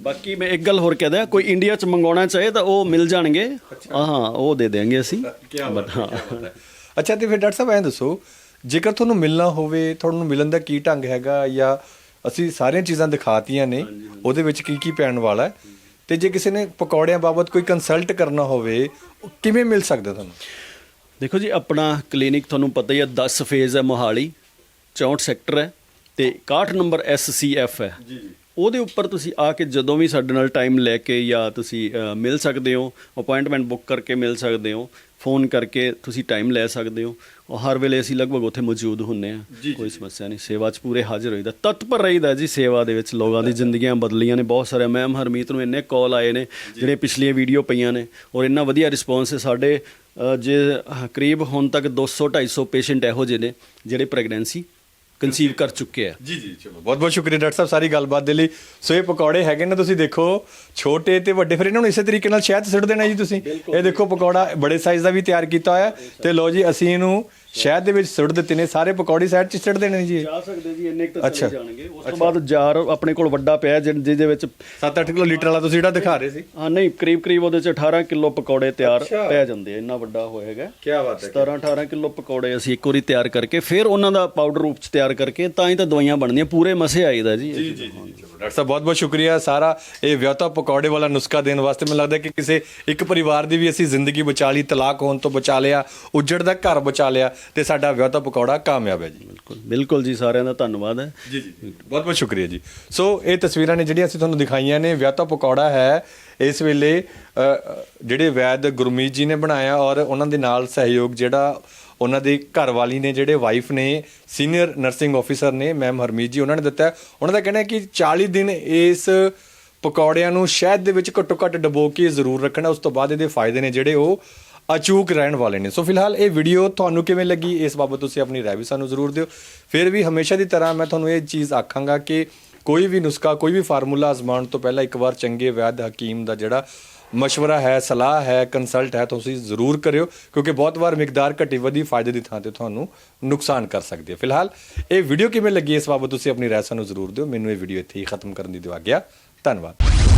ਬਾਕੀ ਮੈਂ ਇੱਕ ਗੱਲ ਹੋਰ ਕਹਿ ਦਿਆਂ ਕੋਈ ਇੰਡੀਆ 'ਚ ਮੰਗਾਉਣਾ ਚਾਹੇ ਤਾਂ ਉਹ ਮਿਲ ਜਾਣਗੇ। ਹਾਂ ਉਹ ਦੇ ਦੇਾਂਗੇ ਅਸੀਂ। ਹਾਂ ਅੱਛਾ ਤੇ ਫਿਰ ਡਾਕਟਰ ਸਾਹਿਬ ਐਂ ਦੱਸੋ ਜੇਕਰ ਤੁਹਾਨੂੰ ਮਿਲਣਾ ਹੋਵੇ ਤੁਹਾਨੂੰ ਮਿਲਣ ਦਾ ਕੀ ਢੰਗ ਹੈਗਾ ਜਾਂ ਅਸੀਂ ਸਾਰੀਆਂ ਚੀਜ਼ਾਂ ਦਿਖਾਤੀਆਂ ਨੇ ਉਹਦੇ ਵਿੱਚ ਕੀ ਕੀ ਪੈਣ ਵਾਲਾ ਹੈ? ਤੇ ਜੇ ਕਿਸੇ ਨੇ ਪਕੌੜਿਆਂ ਬਾਬਤ ਕੋਈ ਕੰਸਲਟ ਕਰਨਾ ਹੋਵੇ ਕਿਵੇਂ ਮਿਲ ਸਕਦਾ ਤੁਹਾਨੂੰ? ਦੇਖੋ ਜੀ ਆਪਣਾ ਕਲੀਨਿਕ ਤੁਹਾਨੂੰ ਪਤਾ ਹੀ ਹੈ 10 ਫੇਜ਼ ਹੈ ਮੋਹਾਲੀ 64 ਸੈਕਟਰ ਹੈ ਤੇ 61 ਨੰਬਰ ਐਸਸੀਐਫ ਹੈ। ਜੀ ਜੀ। ਉਹਦੇ ਉੱਪਰ ਤੁਸੀਂ ਆ ਕੇ ਜਦੋਂ ਵੀ ਸਾਡੇ ਨਾਲ ਟਾਈਮ ਲੈ ਕੇ ਜਾਂ ਤੁਸੀਂ ਮਿਲ ਸਕਦੇ ਹੋ ਅਪਾਇੰਟਮੈਂਟ ਬੁੱਕ ਕਰਕੇ ਮਿਲ ਸਕਦੇ ਹੋ ਫੋਨ ਕਰਕੇ ਤੁਸੀਂ ਟਾਈਮ ਲੈ ਸਕਦੇ ਹੋ ਉਹ ਹਰ ਵੇਲੇ ਅਸੀਂ ਲਗਭਗ ਉੱਥੇ ਮੌਜੂਦ ਹੁੰਨੇ ਆ ਕੋਈ ਸਮੱਸਿਆ ਨਹੀਂ ਸੇਵਾ 'ਚ ਪੂਰੇ ਹਾਜ਼ਰ ਹੋਈਦਾ ਤਤਪਰ ਰਹੀਦਾ ਜੀ ਸੇਵਾ ਦੇ ਵਿੱਚ ਲੋਕਾਂ ਦੀ ਜ਼ਿੰਦਗੀਆਂ ਬਦਲੀਆਂ ਨੇ ਬਹੁਤ ਸਾਰੇ ਮੈਮ ਹਰਮੀਤ ਨੂੰ ਇੰਨੇ ਕਾਲ ਆਏ ਨੇ ਜਿਹੜੇ ਪਿਛਲੀਆਂ ਵੀਡੀਓ ਪਈਆਂ ਨੇ ਔਰ ਇੰਨਾ ਵਧੀਆ ਰਿਸਪੌਂਸ ਹੈ ਸਾਡੇ ਜੇ ਕਰੀਬ ਹੁਣ ਤੱਕ 200 250 ਪੇਸ਼ੈਂਟ ਇਹੋ ਜਿਹੇ ਨੇ ਜਿਹੜੇ ਪ੍ਰੈਗਨੈਂਸੀ ਕਨਸੀਵ ਕਰ ਚੁੱਕੇ ਆ। ਜੀ ਜੀ ਚਲੋ ਬਹੁਤ ਬਹੁਤ ਸ਼ੁਕਰੀਆ ਡਾਕਟਰ ਸਾਹਿਬ ਸਾਰੀ ਗੱਲਬਾਤ ਦੇ ਲਈ। ਸੋ ਇਹ ਪਕੌੜੇ ਹੈਗੇ ਨੇ ਤੁਸੀਂ ਦੇਖੋ ਛੋਟੇ ਤੇ ਵੱਡੇ ਫਿਰ ਇਹਨਾਂ ਨੂੰ ਇਸੇ ਤਰੀਕੇ ਨਾਲ ਸ਼ਹਿਦ ਸੁੱਟ ਦੇਣਾ ਜੀ ਤੁਸੀਂ। ਇਹ ਦੇਖੋ ਪਕੌੜਾ ਬੜੇ ਸਾਈਜ਼ ਦਾ ਵੀ ਤਿਆਰ ਕੀਤਾ ਹੋਇਆ ਤੇ ਲਓ ਜੀ ਅਸੀਂ ਇਹਨੂੰ ਸ਼ਹਿਦ ਦੇ ਵਿੱਚ ਸੁੱਟ ਦਿੱਤੇ ਨੇ ਸਾਰੇ ਪਕੌੜੇ ਸਾਈਡ 'ਚ ਸੁੱਟ ਦੇਣੇ ਨੇ ਜੀ। ਜਾ ਸਕਦੇ ਜੀ ਇੰਨੇ ਕੁ ਅੱਛਾ। ਜਾਣਗੇ। ਉਸ ਤੋਂ ਬਾਅਦ ਜਾਰ ਆਪਣੇ ਕੋਲ ਵੱਡਾ ਪਿਆ ਜਿਹ- ਜਿਹਦੇ ਵਿੱਚ 7-8 ਕਿਲੋ ਲੀਟਰ ਵਾਲਾ ਤੁਸੀਂ ਜਿਹੜਾ ਦਿਖਾ ਰਹੇ ਸੀ? ਹਾਂ ਨਹੀਂ ਕਰੀਬ ਕਰੀਬ ਉਹਦੇ ਚ 18 ਕਿਲੋ ਪਕੌੜੇ ਤਿਆਰ ਅੱਛਾ। ਪੈ ਜਾਂਦੇ ਆ ਇੰਨਾ ਵੱਡਾ ਹੋਏਗਾ ਕੀ ਬਾਤ 17 18 ਕਿਲੋ ਪਕੌੜੇ ਅਸੀਂ ਇੱਕ ਵਾਰੀ ਤਿਆਰ ਕਰਕੇ ਫਿਰ ਉਹਨਾਂ ਦਾ ਪਾਊਡਰ ਰੂਪ ਚ ਤਿਆਰ ਕਰਕੇ ਤਾਂ ਹੀ ਤਾਂ ਦਵਾਈਆਂ ਬਣਦੀਆਂ ਪੂਰੇ ਮਸੇ ਆਈਦਾ ਜੀ ਜੀ ਜੀ ਜੀ। ਡਾਕਟਰ ਸਾਹਿਬ ਬਹੁਤ ਬਹੁਤ ਸ਼ੁਕਰੀਆ। ਸਾਰਾ ਇਹ ਵਿਆਹਤਾ ਪਕੌੜੇ ਵਾਲਾ ਨੁਸਖਾ ਦੇਣ ਵਾਸਤੇ ਮੈਨੂੰ ਲੱਗਦਾ ਕਿ ਕਿਸੇ ਇੱਕ ਪਰਿਵਾਰ ਦੀ ਵੀ ਅਸੀਂ ਜ਼ਿੰਦਗੀ ਬਚਾ ਲਈ ਤਲਾਕ ਹੋਣ ਤੋਂ ਬਚਾ ਲਿਆ ਉੱਜੜ ਦਾ ਘਰ ਬਚਾ ਲਿਆ ਤੇ ਸਾਡਾ ਵਿਆਹਤਾ ਪਕੌੜਾ ਕਾਮਯਾਬ ਹੈ ਜੀ। ਬਿਲਕੁਲ ਬਿਲਕੁਲ ਜੀ ਸਾਰਿਆਂ ਦਾ ਧੰਨਵਾਦ ਹੈ। ਜੀ ਜੀ ਬਹੁਤ ਬਹੁਤ ਸ਼ੁਕਰੀਆ ਜੀ। ਸੋ ਇਹ ਤਸਵੀਰਾਂ ਨੇ ਜਿਹੜੀਆਂ ਅਸੀਂ ਤੁਹਾਨੂੰ ਦਿਖਾਈਆਂ ਨੇ ਵਿਆਹਤਾ ਪਕੌੜਾ ਹੈ। ਇਸ ਵੇਲੇ ਜਿਹੜੇ ਵੈਦ ਗੁਰਮੀਤ ਜੀ ਨੇ ਬਣਾਇਆ ਔਰ ਉਹਨਾਂ ਦੇ ਨਾਲ ਸਹਿਯੋਗ ਜਿਹੜਾ ਉਹਨਾਂ ਦੀ ਘਰਵਾਲੀ ਨੇ, ਜਿਹੜੇ ਵਾਈਫ ਨੇ ਸੀਨੀਅਰ ਨਰਸਿੰਗ ਆਫੀਸਰ ਨੇ ਮੈਮ ਹਰਮੀਤ ਜੀ, ਉਹਨਾਂ ਨੇ ਦਿੱਤਾ ਉਹਨਾਂ ਦਾ ਕਹਿਣਾ ਹੈ ਕਿ 40 ਦਿਨ ਇਸ ਪਕੌੜਿਆਂ ਨੂੰ ਸ਼ਹਿਦ ਦੇ ਵਿੱਚ ਘੱਟੋ ਘੱਟ ਡਬੋ ਕੇ ਜ਼ਰੂਰ ਰੱਖਣਾ, ਉਸ ਤੋਂ ਬਾਅਦ ਇਹਦੇ ਫਾਇਦੇ ਨੇ ਜਿਹੜੇ ਉਹ ਅਚੂਕ ਰਹਿਣ ਵਾਲੇ ਨੇ। ਸੋ ਫਿਲਹਾਲ ਇਹ ਵੀਡੀਓ ਤੁਹਾਨੂੰ ਕਿਵੇਂ ਲੱਗੀ, ਇਸ ਬਾਬਤ ਤੁਸੀਂ ਆਪਣੀ ਰਾਏ ਵੀ ਸਾਨੂੰ ਜ਼ਰੂਰ ਦਿਓ। ਫਿਰ ਵੀ ਹਮੇਸ਼ਾ ਦੀ ਤਰ੍ਹਾਂ ਮੈਂ ਤੁਹਾਨੂੰ ਇਹ ਚੀਜ਼ ਆਖਾਂਗਾ ਕਿ ਕੋਈ ਵੀ ਨੁਸਖਾ, ਕੋਈ ਵੀ ਫਾਰਮੂਲਾ ਅਜ਼ਮਾਉਣ ਤੋਂ ਪਹਿਲਾਂ ਇੱਕ ਵਾਰ ਚੰਗੇ ਵੈਦ ਹਕੀਮ ਦਾ ਜਿਹੜਾ ਮਸ਼ਵਰਾ ਹੈ ਸਲਾਹ ਹੈ ਕੰਸਲਟ ਹੈ ਤੁਸੀਂ ਜ਼ਰੂਰ ਕਰਿਓ ਕਿਉਂਕਿ ਬਹੁਤ ਵਾਰ ਮਿਕਦਾਰ ਘਟੀ ਵਧੀ ਫਾਇਦੇ ਦੀ ਥਾਂ ਤੇ ਤੁਹਾਨੂੰ ਨੁਕਸਾਨ ਕਰ ਸਕਦੀ ਹੈ ਫਿਲਹਾਲ ਇਹ ਵੀਡੀਓ ਕਿਵੇਂ ਲੱਗੀ ਇਸ ਬਾਬਤ ਤੁਸੀਂ ਆਪਣੀ ਰਾਏ ਸਾਨੂੰ ਜ਼ਰੂਰ ਦਿਓ ਮੈਨੂੰ ਇਹ ਵੀਡੀਓ ਇੱਥੇ ਹੀ ਖਤਮ ਕਰਨ ਦੀ ਦਿਓ ਗਿਆ ਧੰਨਵਾਦ